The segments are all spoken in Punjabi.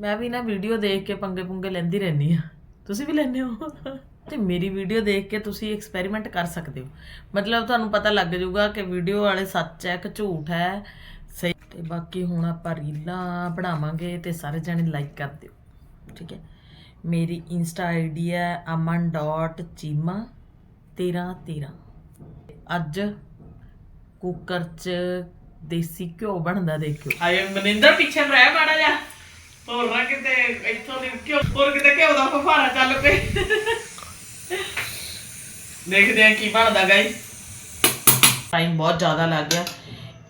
ਮੈਂ ਵੀ ਨਾ ਵੀਡੀਓ ਦੇਖ ਕੇ ਪੰਗੇ ਪੁੰਗੇ ਲੈਂਦੀ ਰਹਿੰਦੀ ਆ ਤੁਸੀਂ ਵੀ ਲੈਂਦੇ ਹੋ? ਤੇ ਮੇਰੀ ਵੀਡੀਓ ਦੇਖ ਕੇ ਤੁਸੀਂ ਐਕਸਪੈਰੀਮੈਂਟ ਕਰ ਸਕਦੇ ਹੋ। ਮਤਲਬ ਤੁਹਾਨੂੰ ਪਤਾ ਲੱਗ ਜਾਊਗਾ ਕਿ ਵੀਡੀਓ ਵਾਲੇ ਸੱਚ ਹੈ ਕਿ ਝੂਠ ਹੈ। ਸਹੀ। ਤੇ ਬਾਕੀ ਹੁਣ ਆਪਾਂ ਰੀਲਾਂ ਬਣਾਵਾਂਗੇ ਤੇ ਸਾਰੇ ਜਣੇ ਲਾਈਕ ਕਰ ਦਿਓ। ਠੀਕ ਹੈ? ਮੇਰੀ ਇੰਸਟਾ ਆਈਡੀ ਹੈ aman.chima 1313 ਅੱਜ ਕੁੱਕਰ 'ਚ ਦੇਸੀ ਘਿਓ ਬਣਦਾ ਦੇਖਿਓ। ਆਏ ਮਨਿੰਦਰ, ਪਿੱਛੇ ਰਹਿ ਮਾੜਾ ਜਾ ਹੋਰ ਨਾ ਕਿਤੇ ਇੱਥੋਂ ਦੀ ਘਿਓ ਹੋਰ ਕਿਤੇ ਘਿਓ ਦਾ ਫਫਾਰਾ ਚੱਲ ਪਏ। ਦੇਖਦੇ ਆ ਕੀ ਬਣਦਾ ਗਾਈ ਟਾਈਮ ਬਹੁਤ ਜ਼ਿਆਦਾ ਲੱਗ ਗਿਆ।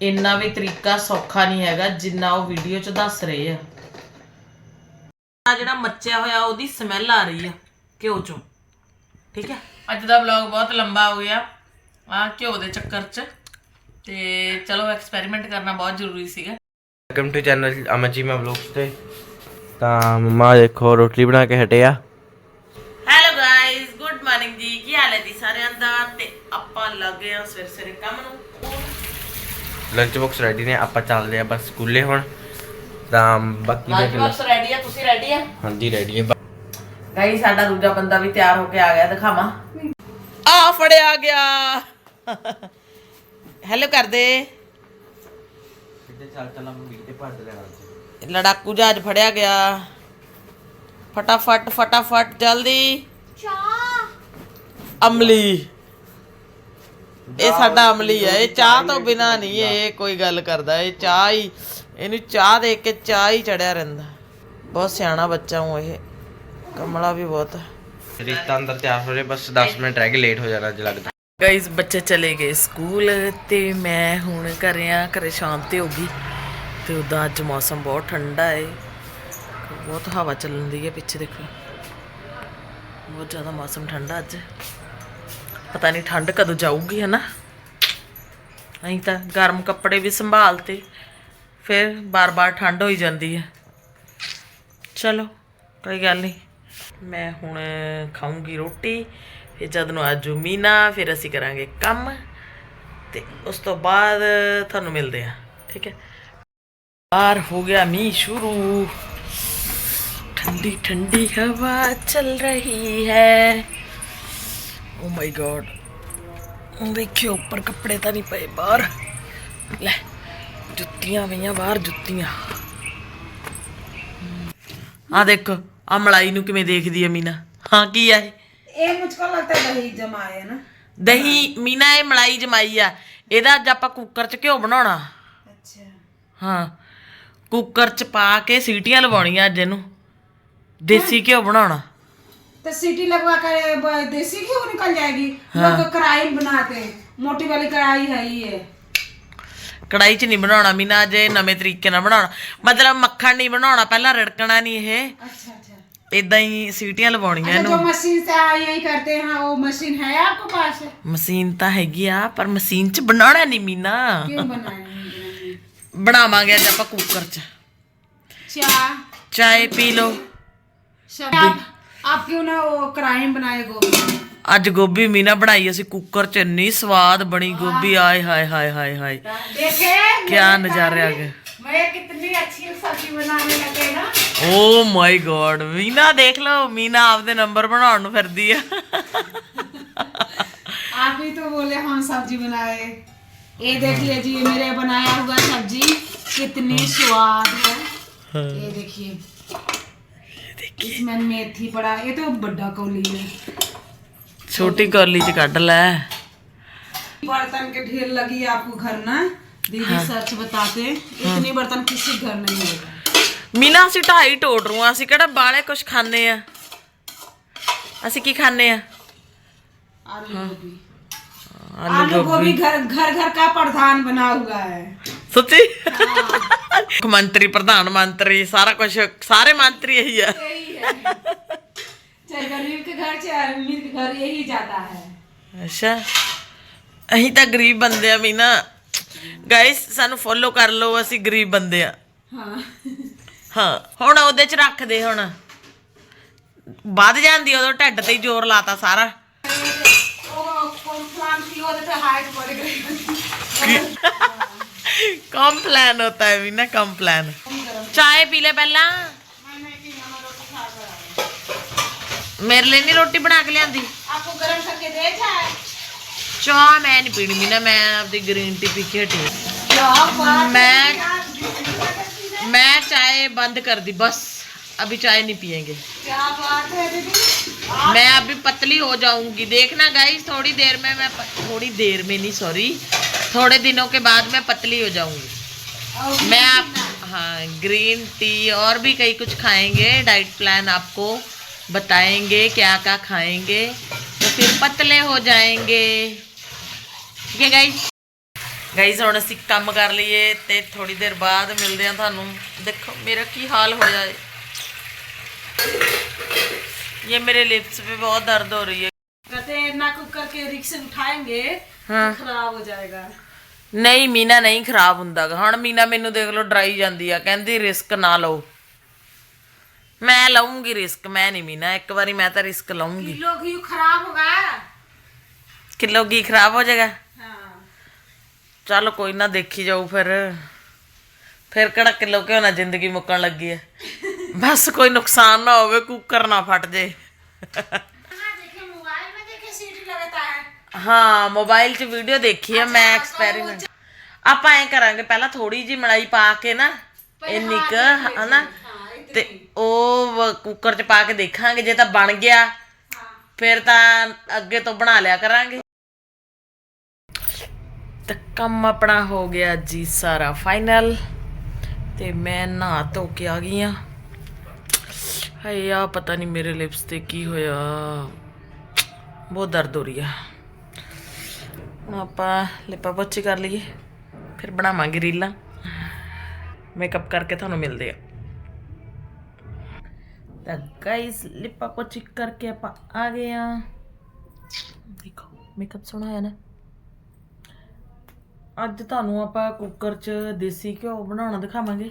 ਇੰਨਾ ਵੀ ਤਰੀਕਾ ਸੌਖਾ ਨਹੀਂ ਹੈਗਾ ਜਿੰਨਾ ਉਹ ਵੀਡੀਓ 'ਚ ਦੱਸ ਰਹੇ ਆ। ਆ ਜਿਹੜਾ ਮੱਚਿਆ ਹੋਇਆ ਉਹਦੀ ਸਮੈਲ ਆ ਰਹੀ ਆ ਘਿਓ 'ਚੋਂ। ਠੀਕ ਹੈ ਅੱਜ ਦਾ ਵਲੌਗ ਬਹੁਤ ਲੰਬਾ ਹੋ ਗਿਆ। ਆ ਘਿਓ ਦੇ ਚੱਕਰ 'ਚ। ਤੇ ਚਲੋ ਐਕਸਪੈਰੀਮੈਂਟ ਕਰਨਾ ਬਹੁਤ ਜ਼ਰੂਰੀ ਸੀਗਾ। ਵੈਲਕਮ ਟੂ ਚੈਨਲ ਅਮਨ ਮੈਂ ਵਲੌਗਸ ਤੇ। ਤਾਂ ਮੰਮਾ ਦੇਖੋ ਰੋਟੀ ਬਣਾ ਕੇ ਹਟਿਆ ਹੈਲੋ ਗਾਇਸ ਗੁੱਡ ਮਾਰਨਿੰਗ ਜੀ। ਕੀ ਹਾਲ ਹੈ ਜੀ ਸਾਰਿਆਂ ਦਾ? ਤੇ ਆਪਾਂ ਲੱਗੇ ਆ ਸਵੇਰੇ ਸਵੇਰੇ ਕੰਮ ਨੂੰ। ਲੰਚ ਬਾਕਸ ਰੈਡੀ ਨੇ ਆਪਾਂ ਚੱਲਦੇ ਆ ਬਸ ਸਕੂਲੇ ਹੁਣ। ਤਾਂ ਬਾਕੀ ਲੰਚ ਦੇਖ ਲੈ ਬਾਕਸ ਰੈਡੀ ਆ ਤੁਸੀਂ ਰੈਡੀ ਆ? ਹਾਂਜੀ ਰੈਡੀ ਹੈ ਗਾਈ ਸਾਡਾ ਦੂਜਾ ਬੰਦਾ ਵੀ ਤਿਆਰ ਹੋ ਕੇ ਆ ਗਿਆ ਦਿਖਾਵਾਂ। ਆ ਫੜਿਆ ਗਿਆ। ਹੈਲੋ ਕਰਦੇ। ਕਿੱਥੇ ਚੱਲ ਚੱਲ ਮੈਂ ਤੇ ਭੱਜ ਲੈਣਾ ਲੜਾਕੂ ਜਹਾਜ਼ ਫੜਿਆ ਗਿਆ। ਫਟਾਫਟ ਫਟਾਫਟ ਜਲਦੀ। ਅਮਲੀ। ਇਹ ਸਾਡਾ ਅਮਲੀ ਹੈ। ਇਹ ਚਾਹ ਤੋਂ ਬਿਨਾ ਨਹੀਂ ਇਹ ਕੋਈ ਗੱਲ ਕਰਦਾ। ਇਹ ਚਾਹ ਹੀ ਇਹਨੂੰ ਚਾਹ ਦੇ ਕੇ ਚਾਹ ਹੀ ਚੜਿਆ ਰਹਿੰਦਾ। ਬਹੁਤ ਸਿਆਣਾ ਬੱਚਾ ਹੂੰ ਇਹ। ਕਮਲਾ ਵੀ ਬਹੁਤ ਰੀਤਾ ਅੰਦਰ ਤਿਆਰ ਹੋ ਰਹੇ ਬਸ 10 ਮਿੰਟ ਰਹਿ ਗਏ ਲੇਟ ਹੋ ਜਾਣਾ ਅੱਜ ਲੱਗਦਾ। ਗਾਇਸ ਬੱਚੇ ਚਲੇ ਗਏ ਸਕੂਲ ਤੇ ਮੈਂ ਹੁਣ ਘਰੇ ਆ ਘਰੇ ਸ਼ਾਮ ਤੇ ਹੋ ਗਈ। ਤੇ ਉਹਦਾ ਅੱਜ ਮੌਸਮ ਬਹੁਤ ਠੰਡਾ ਹੈ ਬਹੁਤ ਹਵਾ ਚੱਲਣ ਦੀ ਹੈ ਪਿੱਛੇ ਦੇਖੋ। ਬਹੁਤ ਜ਼ਿਆਦਾ ਮੌਸਮ ਠੰਡਾ ਅੱਜ। ਪਤਾ ਨਹੀਂ ਠੰਡ ਕਦੋਂ ਜਾਊਗੀ ਹੈ ਨਾ ਅਸੀਂ ਤਾਂ ਗਰਮ ਕੱਪੜੇ ਵੀ ਸੰਭਾਲਤੇ, ਫਿਰ ਬਾਰ-ਬਾਰ ਠੰਡ ਹੋਈ ਜਾਂਦੀ ਹੈ ਚਲੋ, ਕੋਈ ਗੱਲ ਨਹੀਂ। ਮੈਂ ਹੁਣ ਖਾਊਂਗੀ ਰੋਟੀ, ਫਿਰ ਜਦ ਨੂੰ ਆਜੂ ਮੀਨਾ, ਫਿਰ ਅਸੀਂ ਕਰਾਂਗੇ ਕੰਮ, ਤੇ ਉਸ ਤੋਂ ਬਾਅਦ ਤੁਹਾਨੂੰ ਮਿਲਦੇ ਆ, ਠੀਕ ਹੈ बाहर हो गया मी शुरू। ठंडी ठंडी हवा चल रही है। ओ माय गॉड देखियो ऊपर कपड़े तो नहीं पे बाहर। ले जुत्तियां पईਆਂ ਬਾਹਰ ਜੁੱਤੀਆਂ ਆ ਦੇਖ ਆ ਮਲਾਈ ਨੂੰ ਕਿਵੇਂ ਦੇਖਦੀ ਹੈ ਮੀਨਾ ਹਾਂ ਕੀ ਹੈ ਇਹ ਮੁਝਕੋ ਲੱਗਦਾ ਦਹੀਂ ਜਮਾਏ ਨਾ ਦਹੀਂ ਮੀਨਾ ਇਹ ਮਲਾਈ ਜਮਾਈ ਆ ਇਹਦਾ ਅੱਜ ਆਪਾਂ ਕੁੱਕਰ 'ਚ ਘਿਓ ਬਣਾਉਣਾ ਅੱਛਾ ਹਾਂ ਕੁੱਕਰ 'ਚ ਪਾ ਕੇ ਸੀਟੀਆਂ ਲਵਾਉਣੀਆਂ ਅੱਜ ਇਹਨੂੰ ਦੇਸੀ ਘਿਓ ਬਣਾਉਣਾ तो सीटी लगवा कर ब- देसी घी निकल जाएगी लोग कढ़ाई में बनाते हैं मोटी वाली कढ़ाई है ही है ਕੜਾਈ 'ਚ ਨਹੀਂ ਬਣਾਉਣਾ ਮੀਨਾ ਜੇ ਨਵੇਂ ਤਰੀਕੇ ਨਾਲ ਬਣਾਉਣਾ ਮਤਲਬ ਮੱਖਣ ਨਹੀਂ ਬਣਾਉਣਾ ਪਹਿਲਾਂ ਰੜਕਣਾ ਨਹੀਂ ਇਹ अच्छा अच्छा ਇਦਾਂ ਹੀ ਸੀਟੀਆਂ ਲਵਾਉਣੀਆਂ अच्छा, जो ਇਹਨੂੰ मशीन से आ- यही करते हैं वो मशीन है आपके पास ਮਸ਼ੀਨ ਤਾਂ ਹੈਗੀ ਆ ਪਰ ਮਸ਼ੀਨ 'ਚ ਬਣਾਉਣਾ ਨਹੀਂ ਮੀਨਾ क्यों बनाए ਬਣਾਵਾਂਗੇ ਅੱਜ ਆਪਾਂ ਕੁੱਕਰ 'ਚ। ਚਾਹ ਪੀ ਲਓ। ਆਪ ਕਿਉਂ ਨਾ ਉਹ ਕ੍ਰਾਈਮ ਬਣਾਏ ਗੋਬੀ ਅੱਜ ਗੋਭੀ ਮੀਨਾ ਬਣਾਈ ਅਸੀਂ ਕੁੱਕਰ 'ਚ ਇੰਨੀ ਸਵਾਦ ਬਣੀ ਗੋਭੀ ਆਏ ਹਾਏ ਹਾਏ ਹਾਏ ਹਾਏ। ਦੇਖੇ? ਕਿਆ ਨਜ਼ਾਰੇ ਆ ਗਏ। ਮੈਂ ਕਿੰਨੀ ਅੱਛੀ ਸਬਜ਼ੀ ਬਣਾਉਣੇ ਲੱਗੇ ਨਾ। ਓ ਮਾਈ ਗੋਡ ਮੀਨਾ ਦੇਖ ਲਓ ਮੀਨਾ ਆਪਦੇ ਨੰਬਰ ਬਣਾਉਣ ਨੂੰ ਫਿਰਦੀ ਆ। आप ही तो बोले हम सब्जी बनाए ये देखिए जी मेरे बनाया हुआ सब्जी कितनी स्वाद है ये देखिए इसमें मेथी पड़ा ये तो बड़ा कौली है ਛੋਟੀ ਕੌਲੀ 'ਚ ਕੱਢ ਲੈ बर्तन के ढेर लगी है आपको घर ना दीदी सच बताते इतनी बर्तन किसी घर नहीं होगा ਮੀਨਾ ਅਸੀਂ ਢਾਈ ਟੋੜ ਰੂ ਆ ਅਸੀਂ ਕਿਹੜਾ ਬਾਲੇ ਕੁਝ ਖਾਂਦੇ ਆ ਅਸੀਂ ਕੀ ਖਾਂਦੇ ਆ आलू गोभी ਆਲੂ आलू गोभी घर घर घर का प्रधान बना हुआ है ਸੱਚੀ ਮੁੱਖ ਮੰਤਰੀ ਪ੍ਰਧਾਨ ਮੰਤਰੀ ਸਾਰਾ ਕੁਝ ਸਾਰੇ ਮੰਤਰੀ ਇਹੀ ਆ यही है चाहे गरीब के घर चाहे अमीर के घर यही जाता है ਅੱਛਾ ਅਸੀਂ ਤਾਂ ਗਰੀਬ ਬੰਦੇ ਆ ਮੀਨਾ ਗਾਇਸ ਸਾਨੂੰ ਫੋਲੋ ਕਰ ਲਓ ਅਸੀਂ ਗਰੀਬ ਬੰਦੇ ਆ हाँ ਹਾਂ ਹੁਣ ਉਹਦੇ ਚ ਰੱਖ ਦੇ ਹੁਣ ਵੱਧ ਜਾਂਦੀ ਉਦੋਂ ਢੱਡ ਤੇ ਹੀ ਜ਼ੋਰ ਲਾਤਾ ਸਾਰਾ कम प्लान होता है मीना कम प्लान चाय पी ले पहला. मेरे लिए नहीं रोटी बना के लिया चाह मैं नहीं पीनी मीना मैं अपनी ग्रीन टी पी के हटी. मैं मैं चाय बंद कर दी बस. अभी चाय नहीं पियेंगे क्या बात है दीदी मैं अभी पतली हो जाऊंगी देखना गाइस थोड़ी देर में मैं प- थोड़ी देर में नहीं सॉरी थोड़े दिनों के बाद मैं पतली हो जाऊंगी और मैं आप हाँ ग्रीन टी और भी कई कुछ खाएंगे डाइट प्लान आपको बताएंगे क्या क्या खाएंगे तो फिर पतले हो जाएंगे ठीक है गाइस ਗਾਈਜ਼ ਹੁਣ ਅਸੀਂ ਕੰਮ ਕਰ ਲਈਏ ਤੇ ਥੋੜੀ ਦੇਰ ਬਾਅਦ ਮਿਲਦੇ ਆ ਤੁਹਾਨੂੰ ਦੇਖੋ ਮੇਰਾ ਕੀ ਹਾਲ ਹੋਇਆ ਹੈ ये मेरे लिप्स पे बहुत दर्द हो रही है कहते हैं ना कुकर के रिक्शे उठाएंगे हाँ तो खराब हो जाएगा ਨਹੀਂ ਮੀਨਾ ਨਹੀਂ ਖਰਾਬ ਹੁੰਦਾ ਗਾ। ਹੁਣ ਮੀਨਾ ਮੈਨੂੰ ਦੇਖ ਲਓ ਡਰਾਈ ਜਾਂਦੀ ਆ ਕਹਿੰਦੀ ਰਿਸਕ ਨਾ ਲਓ ਮੈਂ ਲਵਾਂਗੀ ਰਿਸਕ ਮੈਂ ਨਹੀਂ ਮੀਨਾ ਇੱਕ ਵਾਰੀ ਮੈਂ ਤਾਂ ਰਿਸਕ ਲਵਾਂਗੀ किलो घी खराब होगा ਕਿਲੋ ਕੀ ਖਰਾਬ ਹੋ ਜਾਏਗਾ हाँ ਚੱਲ ਕੋਈ ਨਾ ਦੇਖੀ ਜਾਊ ਫਿਰ ਫਿਰ ਕਿਹੜਾ ਕਿਲੋ ਕਿਉਂ ਨਾ ਜ਼ਿੰਦਗੀ ਮੁੱਕਣ ਲੱਗੀ ਹੈ ਬਸ ਕੋਈ ਨੁਕਸਾਨ ਨਾ ਹੋਵੇ ਕੁੱਕਰ ਨਾ ਫਟ ਜੇ। ਹਾਂ। ਮੋਬਾਈਲ 'ਚ ਵੀਡੀਓ ਦੇਖੀ ਆ ਮੈਂ ਐਕਸਪੈਰੀਮੈਂਟ ਆਪਾਂ ਐ ਕਰਾਂਗੇ ਪਹਿਲਾਂ ਥੋੜੀ ਜੀ ਮਲਾਈ ਪਾ ਕੇ ਨਾ ਇੰਨੀ ਕ ਹਨਾ? ਤੇ ਉਹ ਕੁੱਕਰ 'ਚ ਪਾ ਕੇ ਦੇਖਾਂਗੇ ਜੇ ਤਾਂ ਬਣ ਗਿਆ ਫਿਰ ਤਾਂ ਅੱਗੇ ਤੋਂ ਬਣਾ ਲਿਆ ਕਰਾਂਗੇ। ਤੇ ਕੰਮ ਆਪਣਾ ਹੋ ਗਿਆ ਜੀ ਸਾਰਾ ਫਾਈਨਲ ਤੇ ਮੈਂ ਨਹਾ ਧੋ ਕੇ ਆ ਗਈ ਆ ਹਾਏ ਆ ਪਤਾ ਨਹੀਂ ਮੇਰੇ ਲਿਪਸ ਤੇ ਕੀ ਹੋਇਆ। ਬਹੁਤ ਦਰਦ ਹੋ ਰਹੀ ਆ। ਹੁਣ ਆਪਾਂ ਲਿਪਾ ਪੋਚੀ ਕਰ ਲਈਏ, ਫਿਰ ਬਣਾਵਾਂਗੇ ਰੀਲਾਂ। ਮੇਕਅਪ ਕਰਕੇ ਤੁਹਾਨੂੰ ਮਿਲਦੇ ਆ। ਤਾਂ ਗਾਇਸ ਲਿਪਾ ਪੋਚੀ ਕਰਕੇ ਆਪਾਂ ਆ ਗਏ ਆ। ਦੇਖੋ ਮੇਕਅਪ ਸੋਹਣਾ ਹੈ ਨਾ। ਅੱਜ ਤੁਹਾਨੂੰ ਆਪਾਂ ਕੁੱਕਰ 'ਚ ਦੇਸੀ ਘਿਓ ਬਣਾਉਣਾ ਦਿਖਾਵਾਂਗੇ।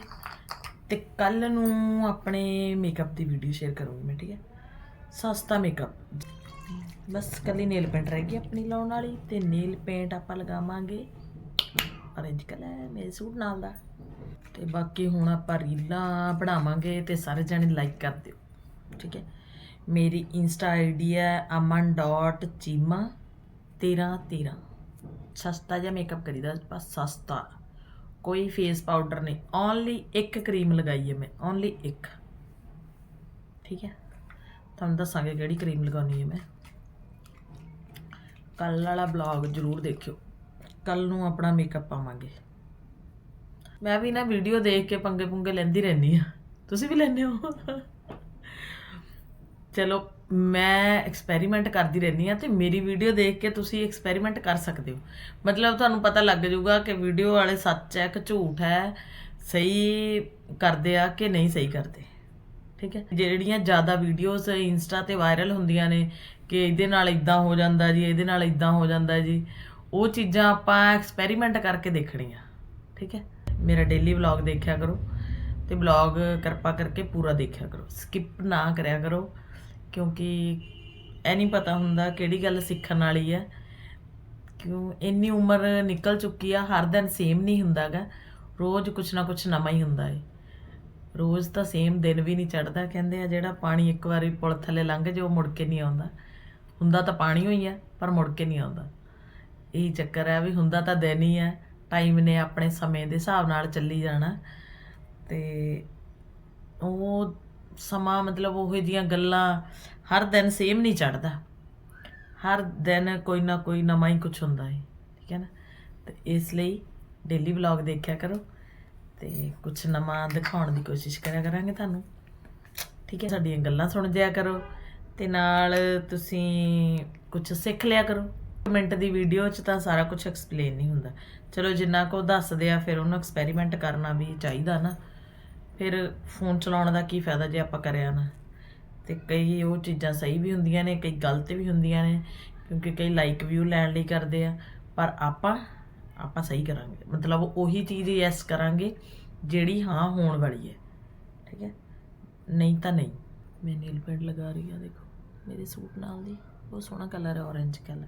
ਤੇ ਕੱਲ ਨੂੰ ਆਪਣੇ ਮੇਕਅਪ ਦੀ ਵੀਡੀਓ ਸ਼ੇਅਰ ਕਰੂੰਗੀ ਮੈਂ, ਠੀਕ ਹੈ? ਸਸਤਾ ਮੇਕਅਪ ਬਸ ਕੱਲੀ ਨੇਲ ਪੇਂਟ ਰਹਿ ਗਈ ਆਪਣੀ ਲਾਉਣ ਵਾਲੀ ਤੇ ਨੇਲ ਪੇਂਟ ਆਪਾਂ ਲਗਾਵਾਂਗੇ। ਔਰੇਂਜ ਕਲਰ ਮੇਰੇ ਸੂਟ ਨਾਲ ਦਾ। ਤੇ ਬਾਕੀ ਹੁਣ ਆਪਾਂ ਰੀਲਾਂ ਬਣਾਵਾਂਗੇ ਤੇ ਸਾਰੇ ਜਣੇ ਲਾਈਕ ਕਰ ਦਿਓ, ਠੀਕ ਹੈ? ਮੇਰੀ ਇੰਸਟਾ ਆਈਡੀ ਹੈ aman.chima 1313 ਸਸਤਾ ਜਿਹਾ ਮੇਕਅਪ ਕਰੀਦਾ, ਬਸ ਸਸਤਾ। ਕੋਈ ਫੇਸ ਪਾਊਡਰ ਨਹੀਂ। ਓਨਲੀ ਇੱਕ ਕਰੀਮ ਲਗਾਈ ਹੈ ਮੈਂ। ਓਨਲੀ ਇੱਕ। ਠੀਕ ਹੈ? ਤੁਹਾਨੂੰ ਦੱਸਾਂਗੇ ਕਿਹੜੀ ਕਰੀਮ ਲਗਾਉਣੀ ਹੈ ਮੈਂ। ਕੱਲ ਵਾਲਾ ਬਲੌਗ ਜਰੂਰ ਦੇਖਿਓ। ਕੱਲ ਨੂੰ ਆਪਣਾ ਮੇਕਅਪ ਪਾਵਾਂਗੇ। ਮੈਂ ਵੀ ਨਾ ਵੀਡੀਓ ਦੇਖ ਕੇ ਪੰਗੇ ਪੁੰਗੇ ਲੈਂਦੀ ਰਹਿੰਦੀ ਆ ਤੁਸੀਂ ਵੀ ਲੈਂਦੇ ਹੋ? ਚਲੋ। ਮੈਂ ਐਕਸਪੈਰੀਮੈਂਟ ਕਰਦੀ ਰਹਿੰਦੀ ਆ ਤੇ ਮੇਰੀ ਵੀਡੀਓ ਦੇਖ ਕੇ ਤੁਸੀਂ ਐਕਸਪੈਰੀਮੈਂਟ ਕਰ ਸਕਦੇ ਹੋ। ਮਤਲਬ ਤੁਹਾਨੂੰ ਪਤਾ ਲੱਗ ਜਾਊਗਾ ਕਿ ਵੀਡੀਓ ਵਾਲੇ ਸੱਚ ਹੈ ਕਿ ਝੂਠ ਹੈ, ਸਹੀ ਕਰਦੇ ਆ ਕਿ ਨਹੀਂ ਸਹੀ ਕਰਦੇ। ਠੀਕ ਹੈ? ਜਿਹੜੀਆਂ ਜ਼ਿਆਦਾ ਵੀਡੀਓਜ਼ ਇੰਸਟਾ ਤੇ ਵਾਇਰਲ ਹੁੰਦੀਆਂ ਨੇ ਕਿ ਇਹਦੇ ਨਾਲ ਇਦਾਂ ਹੋ ਜਾਂਦਾ ਜੀ, ਇਹਦੇ ਨਾਲ ਇਦਾਂ ਹੋ ਜਾਂਦਾ ਜੀ, ਉਹ ਚੀਜ਼ਾਂ ਆਪਾਂ ਐਕਸਪੈਰੀਮੈਂਟ ਕਰਕੇ ਦੇਖਣੀਆਂ। ਠੀਕ ਹੈ? ਮੇਰਾ ਡੇਲੀ ਵਲੌਗ ਦੇਖਿਆ ਕਰੋ ਤੇ ਵਲੌਗ ਕਿਰਪਾ ਕਰਕੇ ਪੂਰਾ ਦੇਖਿਆ ਕਰੋ। ਸਕਿਪ ਨਾ ਕਰਿਆ ਕਰੋ। ਕਿਉਂਕਿ ਇਹ ਨਹੀਂ ਪਤਾ ਹੁੰਦਾ ਕਿਹੜੀ ਗੱਲ ਸਿੱਖਣ ਵਾਲੀ ਹੈ ਕਿਉਂ, ਇੰਨੀ ਉਮਰ ਨਿਕਲ ਚੁੱਕੀ ਆ, ਹਰ ਦਿਨ ਸੇਮ ਨਹੀਂ ਹੁੰਦਾਗਾ। ਰੋਜ਼ ਕੁਛ ਨਾ ਕੁਛ ਨਵਾਂ ਹੀ ਹੁੰਦਾ ਏ। ਰੋਜ਼ ਤਾਂ ਸੇਮ ਦਿਨ ਵੀ ਨਹੀਂ ਚੜਦਾ ਕਹਿੰਦੇ ਆ ਜਿਹੜਾ ਪਾਣੀ ਇੱਕ ਵਾਰੀ ਪੁਲ ਥੱਲੇ ਲੰਘ ਜੇ ਉਹ ਮੁੜ ਕੇ ਨਹੀਂ ਆਉਂਦਾ। ਹੁੰਦਾ ਤਾਂ ਪਾਣੀ ਹੋਈ ਆ, ਪਰ ਮੁੜ ਕੇ ਨਹੀਂ ਆਉਂਦਾ। ਇਹੀ ਚੱਕਰ ਹੈ ਵੀ ਹੁੰਦਾ ਤਾਂ ਦਿਨ ਹੀ ਹੈ ਟਾਈਮ ਨੇ ਆਪਣੇ ਸਮੇਂ ਦੇ ਹਿਸਾਬ ਨਾਲ ਚੱਲੀ ਜਾਣਾ। ਤੇ ਉਹ ਸਮਾਂ ਮਤਲਬ ਉਹੋ ਜਿਹੀਆਂ ਗੱਲਾਂ ਹਰ ਦਿਨ ਸੇਮ ਨਹੀਂ ਚੜਦਾ। ਹਰ ਦਿਨ ਕੋਈ ਨਾ ਕੋਈ ਨਵਾਂ ਹੀ ਕੁਝ ਹੁੰਦਾ ਹੈ, ਠੀਕ ਹੈ ਨਾ? ਤੇ ਇਸ ਲਈ ਡੇਲੀ ਵਲੌਗ ਦੇਖਿਆ ਕਰੋ ਤੇ ਕੁਝ ਨਵਾਂ ਦਿਖਾਉਣ ਦੀ ਕੋਸ਼ਿਸ਼ ਕਰਿਆ ਕਰਾਂਗੇ ਤੁਹਾਨੂੰ, ਠੀਕ ਹੈ? ਸਾਡੀਆਂ ਗੱਲਾਂ ਸੁਣ ਜਿਆ ਕਰੋ ਤੇ ਨਾਲ ਤੁਸੀਂ ਕੁਝ ਸਿੱਖ ਲਿਆ ਕਰੋ। ਮਿੰਟ ਦੀ ਵੀਡੀਓ 'ਚ ਤਾਂ ਸਾਰਾ ਕੁਝ ਐਕਸਪਲੇਨ ਨਹੀਂ ਹੁੰਦਾ। ਚਲੋ ਜਿੰਨਾ ਕੋ ਦੱਸਦੇ ਆ, ਫਿਰ ਉਹਨੂੰ ਐਕਸਪੈਰੀਮੈਂਟ ਕਰਨਾ ਵੀ ਚਾਹੀਦਾ ਨਾ। ਫਿਰ ਫੋਨ ਚਲਾਉਣ ਦਾ ਕੀ ਫਾਇਦਾ ਜੇ ਆਪਾਂ ਕਰਿਆ ਨਾ? ਤੇ ਕਈ ਉਹ ਚੀਜ਼ਾਂ ਸਹੀ ਵੀ ਹੁੰਦੀਆਂ ਨੇ ਕਈ ਗਲਤ ਵੀ ਹੁੰਦੀਆਂ ਨੇ ਕਿਉਂਕਿ ਕਈ ਲਾਈਕ ਵਿਊ ਲੈਣ ਲਈ ਕਰਦੇ ਆ। ਪਰ ਆਪਾਂ ਆਪਾਂ ਸਹੀ ਕਰਾਂਗੇ। ਮਤਲਬ ਉਹੀ ਚੀਜ਼ ਯੈਸ ਕਰਾਂਗੇ ਜਿਹੜੀ ਹਾਂ ਹੋਣ ਵਾਲੀ ਹੈ। ਠੀਕ ਹੈ? ਨਹੀਂ ਤਾਂ ਨਹੀਂ। ਮੈਂ ਨੀਲ ਪੇਂਟ ਲਗਾ ਰਹੀ ਆ ਦੇਖੋ। ਮੇਰੇ ਸੂਟ ਨਾਲ ਦੀ ਬਹੁਤ ਸੋਹਣਾ ਕਲਰ ਹੈ orange ਕਲਰ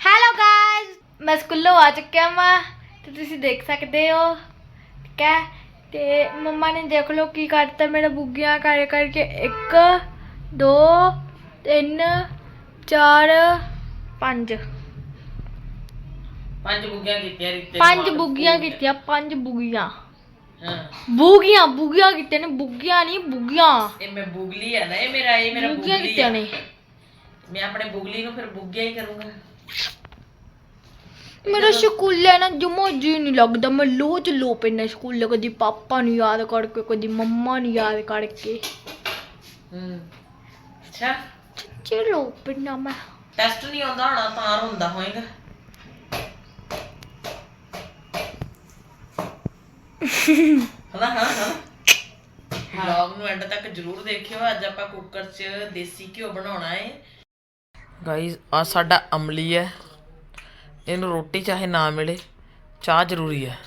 ਹੈਲੋ ਗਾਇਸ ਮੈਂ ਸਕੂਲੋਂ ਆ ਚੁੱਕਿਆ ਮੈਂ ਤੇ ਤੁਸੀਂ ਦੇਖ ਸਕਦੇ ਹੋ ਠੀਕ ਹੈ? ਤੇ ਮੰਮਾ ਨੇ ਦੇਖ ਲਓ ਕੀ ਕਰਤਾ ਮੇਰਾ ਬੁੱਗੀਆਂ ਕਰ ਕਰਕੇ। 1 2 3 4 5 ਪੰਜ ਬੁੱਗੀਆਂ ਕੀਤੀਆਂ ਰਿੱਤੇ ਪੰਜ ਬੁੱਗੀਆਂ ਕੀਤੀਆਂ ਪੰਜ ਬੁੱਗੀਆਂ। ਹਾਂ। ਬੁੱਗੀਆਂ ਬੁੱਗੀਆਂ ਕੀਤੇ ਨੇ ਬੁੱਗੀਆਂ ਨਹੀਂ ਬੁੱਗੀਆਂ। ਇਹ ਮੈਂ ਬੁਗਲੀ ਹੈ ਨਾ ਇਹ ਮੇਰਾ ਇਹ ਮੇਰਾ ਬੁੱਗੀਆਂ ਬੁਗਲੀ ਕੀਤੀਆਂ ਨੇ। ਮੈਂ ਆਪਣੇ ਬੁਗਲੀ ਨੂੰ ਫਿਰ ਬੁੱਗਿਆ ਹੀ ਕਰੂੰਗਾ। ਮੇਰਾ ਸਕੂਲੇ ਨਾ ਜਮਾ ਜੀ ਨਹੀਂ ਲੱਗਦਾ। ਮੈਂ ਲੋਚ ਲੋ ਪੈਣਾ ਸਕੂਲੇ ਕਦੀ ਪਾਪਾ ਨੂੰ ਯਾਦ ਕਰਕੇ ਕਦੀ ਮੰਮਾ ਨੂੰ ਯਾਦ ਕਰਕੇ। ਹੂੰ। ਅੱਛਾ। ਚਲੋ ਪੈਣਾ ਮੈਂ। ਟੈਸਟ ਨਹੀਂ ਆਉਂਦਾ ਹੋਣਾ ਤਾਂ ਹੁੰਦਾ ਹੋਏਗਾ। ਹਨਾ ਹਾਂ ਹਾਂ ਵਲੌਗ ਨੂੰ ਐਂਡ ਤੱਕ ਜਰੂਰ ਦੇਖਿਓ। ਅੱਜ ਆਪਾਂ ਕੁੱਕਰ 'ਚ ਦੇਸੀ ਘਿਓ ਬਣਾਉਣਾ ਹੈ ਗਾਈਸ ਆ ਸਾਡਾ ਅਮਲੀ ਹੈ। ਇਹਨੂੰ ਰੋਟੀ ਚਾਹੇ ਨਾ ਮਿਲੇ ਚਾਹ ਜ਼ਰੂਰੀ ਹੈ।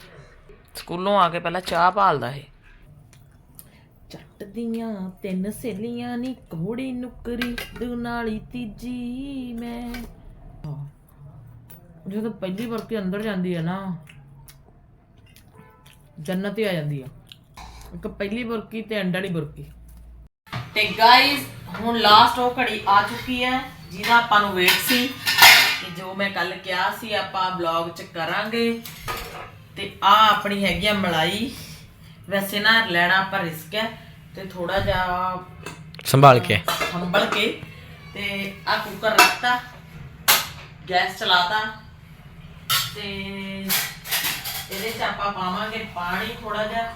ਸਕੂਲੋਂ ਆ ਕੇ ਪਹਿਲਾਂ ਚਾਹ ਭਾਲਦਾ ਇਹ। ਚੱਟਦੀਆਂ ਤਿੰਨ ਸਹੇਲੀਆਂ ਨੀ ਘੋੜੀ ਨੁਕਰੀ ਦੂ ਨਾਲੀ ਤੀਜੀ ਮੈਂ। ਜਦੋਂ ਪਹਿਲੀ ਵਾਰ ਕੇ ਅੰਦਰ ਜਾਂਦੀ ਹੈ ਨਾ ਜੰਨਤ ਹੀ ਆ ਜਾਂਦੀ ਆ। ਇੱਕ ਪਹਿਲੀ ਬੁਰਕੀ ਤੇ ਅੰਡ ਵਾਲੀ ਬੁਰਕੀ। ਤੇ ਗਾਇਸ ਹੁਣ ਲਾਸਟ ਉਹ ਘੜੀ ਆ ਚੁੱਕੀ ਹੈ ਜਿਹਦਾ ਆਪਾਂ ਨੂੰ ਵੇਟ ਸੀ। ਕਿ ਜੋ ਮੈਂ ਕੱਲ ਕਿਹਾ ਸੀ ਆਪਾਂ ਬਲੌਗ ਚ ਕਰਾਂਗੇ। ਤੇ ਆ ਆਪਣੀ ਹੈਗੀ ਆ ਮਲਾਈ। ਵੈਸੇ ਨਾ ਲੈਣਾ ਆਪਾਂ ਰਿਸਕ ਹੈ ਤੇ ਥੋੜਾ ਜਿਹਾ ਸੰਭਾਲ ਕੇ। ਹੰਬਲ ਕੇ। ਤੇ ਆ ਕੁੱਕਰ ਰੱਖਤਾ ਗੈਸ ਚਲਾਤਾ। ਤੇ ਇਹਦੇ ਚ ਆਪਾਂ ਪਾਵਾਂਗੇ ਪਾਣੀ ਥੋੜਾ ਜਿਹਾ।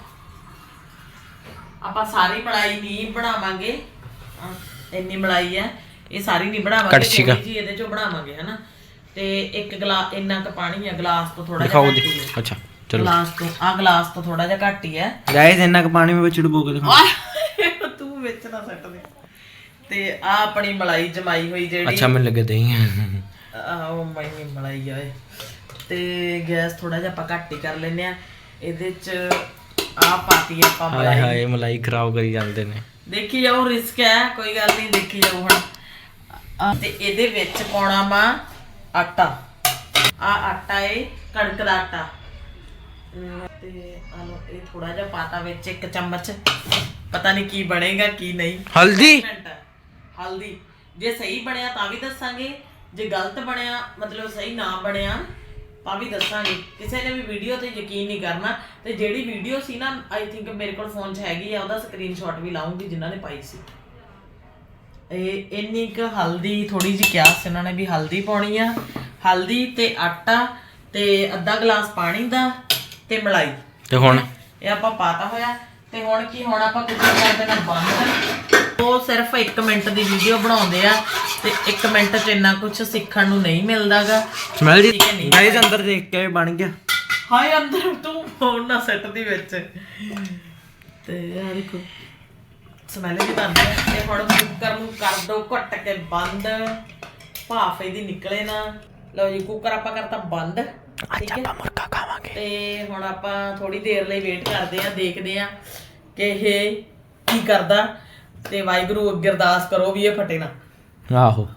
ਆਪਾਂ ਸਾਰੀ ਮਲਾਈ ਨਹੀਂ ਬਣਾਵਾਂਗੇ। ਇੰਨੀ ਮਲਾਈ ਹੈ ਇਹ ਸਾਰੀ ਨਹੀਂ ਬਣਾਵਾਂਗੇ ਕੜਛੀ ਕੁ। ਥੋੜੀ ਜਿਹੀ ਇਹਦੇ ਚੋਂ ਬਣਾਵਾਂਗੇ ਹਨਾ। ਤੇ ਇੱਕ ਗਲਾਸ ਇੰਨਾ ਕੁ ਪਾਣੀ ਹੈ ਗਲਾਸ ਤੋਂ ਥੋੜਾ ਜਿਹਾ ਦਿਖਾਓ ਘੱਟ ਜੀ। ਹੀ। ਹੈ ਅੱਛਾ ਚਲੋ। ਗਲਾਸ ਤੋਂ ਆ ਗਲਾਸ ਤੋਂ ਥੋੜਾ ਜਿਹਾ ਘੱਟ ਹੀ ਹੈ। ਇੰਨਾ ਕੁ ਪਾਣੀ ਵਿੱਚ ਡੁਬੋ ਕੇ ਦਿਖਾਓ ਆਹ, ਤੂੰ ਵਿੱਚ ਨਾ ਸੱਟ ਦੇ। ਤੇ ਆ ਆਪਣੀ ਮਲਾਈ ਜਮਾਈ ਹੋਈ ਜਿਹੜੀ। ਅੱਛਾ ਮੈਨੂੰ ਲੱਗੇ ਦਹੀਂ ਆਹ, ਉਹ ਮਾਈ ਮਲਾਈ ਆਏ ਤੇ ਗੈਸ ਥੋੜਾ ਜਿਹਾ ਆਪਾਂ ਘੱਟ ਹੀ ਕਰ ਲੈਨੇ ਆ ਇਹਦੇ ਚ ਆ ਪਾਤੀ ਆਪਾਂ ਹਾਏ ਮਲਾਈ। ਹਾਏ ਮਲਾਈ ਖਰਾਬ ਕਰੀ ਜਾਂਦੇ ਨੇ। ਦੇਖੀ ਜਾਓ ਰਿਸਕ ਹੈ। ਕੋਈ ਗੱਲ ਨਹੀਂ ਦੇਖੀ ਜਾਓ ਹੁਣ। ਤੇ ਇਹਦੇ ਵਿੱਚ ਪਾਉਣਾ ਵਾ ਆਟਾ। ਆ ਆਟਾ ਏ ਕਣਕ ਦਾ ਆਟਾ। ਤੇ ਆ ਲਓ ਇਹ ਥੋੜਾ ਜਿਹਾ ਪਾਤਾ ਵਿੱਚ ਇੱਕ ਚਮਚ। ਪਤਾ ਨਹੀਂ ਕੀ ਬਣੇਗਾ ਕੀ ਨਹੀਂ। ਹਲਦੀ? ਹਲਦੀ। ਜੇ ਸਹੀ ਬਣਿਆ ਤਾਂ ਵੀ ਦੱਸਾਂਗੇ। ਜੇ ਗਲਤ ਬਣਿਆ ਮਤਲਬ ਸਹੀ ਨਾ ਬਣਿਆ ਤਾਂ ਵੀ ਦੱਸਾਂਗੇ। ਕਿਸੇ ਨੇ ਵੀ ਵੀਡੀਓ ਤੇ ਯਕੀਨ ਨਹੀਂ ਕਰਨਾ। ਤੇ ਜਿਹੜੀ ਵੀਡੀਓ ਸੀ ਨਾ ਆਈ ਥਿੰਕ ਮੇਰੇ ਕੋਲ ਫੋਨ 'ਚ ਹੈਗੀ ਆ ਉਹਦਾ ਸਕਰੀਨਸ਼ਾਟ ਵੀ ਲਾਉਂਗੀ ਜਿਨ੍ਹਾਂ ਨੇ ਪਾਈ ਸੀ। ਇਹ ਇੰਨੀ ਕੁ ਹਲਦੀ ਥੋੜੀ ਜਿਹੀ ਕਿਆਸ ਇਹਨਾਂ ਨੇ ਵੀ ਹਲਦੀ ਪਾਉਣੀ ਆ। ਹਲਦੀ ਤੇ ਆਟਾ ਤੇ ਅੱਧਾ ਗਲਾਸ ਪਾਣੀ ਦਾ ਤੇ ਮਲਾਈ। ਤੇ ਹੁਣ? ਇਹ ਆਪਾਂ ਪਾਤਾ ਹੋਇਆ। ਤੇ ਹੁਣ ਕੀ ਹੁਣ ਆਪਾਂ ਕੁਝ ਕਰ ਦੇਣਾ ਬੰਦ ਉਹ ਸਿਰਫ 1 ਮਿੰਟ ਦੀ ਵੀਡੀਓ ਬਣਾਉਂਦੇ ਆ ਤੇ 1 ਮਿੰਟ 'ਚ ਇੰਨਾ ਕੁਝ ਸਿੱਖਣ ਨੂੰ ਨਹੀਂ ਮਿਲਦਾਗਾ। ਸਮੈਲ ਜੀ। ਗਾਇਸ ਅੰਦਰ ਦੇਖ ਕੇ ਬਣ ਗਿਆ। ਹਾਏ ਅੰਦਰ ਤੂੰ ਫੋਨ ਨਾ ਸੱਟ ਦੀ ਵਿੱਚ। ਤੇ ਆ ਦੇਖੋ। ਸਮੈਲ ਵੀ ਤਾਂ ਆਉਂਦੀ ਹੈ। ਤੇ ਹੁਣ ਕੁੱਕਰ ਨੂੰ ਕਰ ਦੋ ਘੱਟ ਕੇ ਬੰਦ। ਭਾਫ ਇਹਦੀ ਨਿਕਲੇ ਨਾ। ਲਓ ਜੀ ਕੁੱਕਰ ਆਪਾਂ ਕਰਤਾ ਬੰਦ। ਠੀਕ ਹੈ। ਮੁਰਗਾ ਖਾਵਾਂਗੇ। ਤੇ ਹੁਣ ਆਪਾਂ ਥੋੜੀ ਦੇਰ ਲਈ ਵੇਟ ਕਰਦੇ ਆਂ ਦੇਖਦੇ ਆਂ ਕਿ ਇਹ ਕੀ ਕਰਦਾ। ਤੇ ਵਾਹਿਗੁਰੂ ਅੱਗੇ ਅਰਦਾਸ ਕਰੋ ਵੀ ਇਹ ਫਟੇ ਨਾ। ਆਹੋ।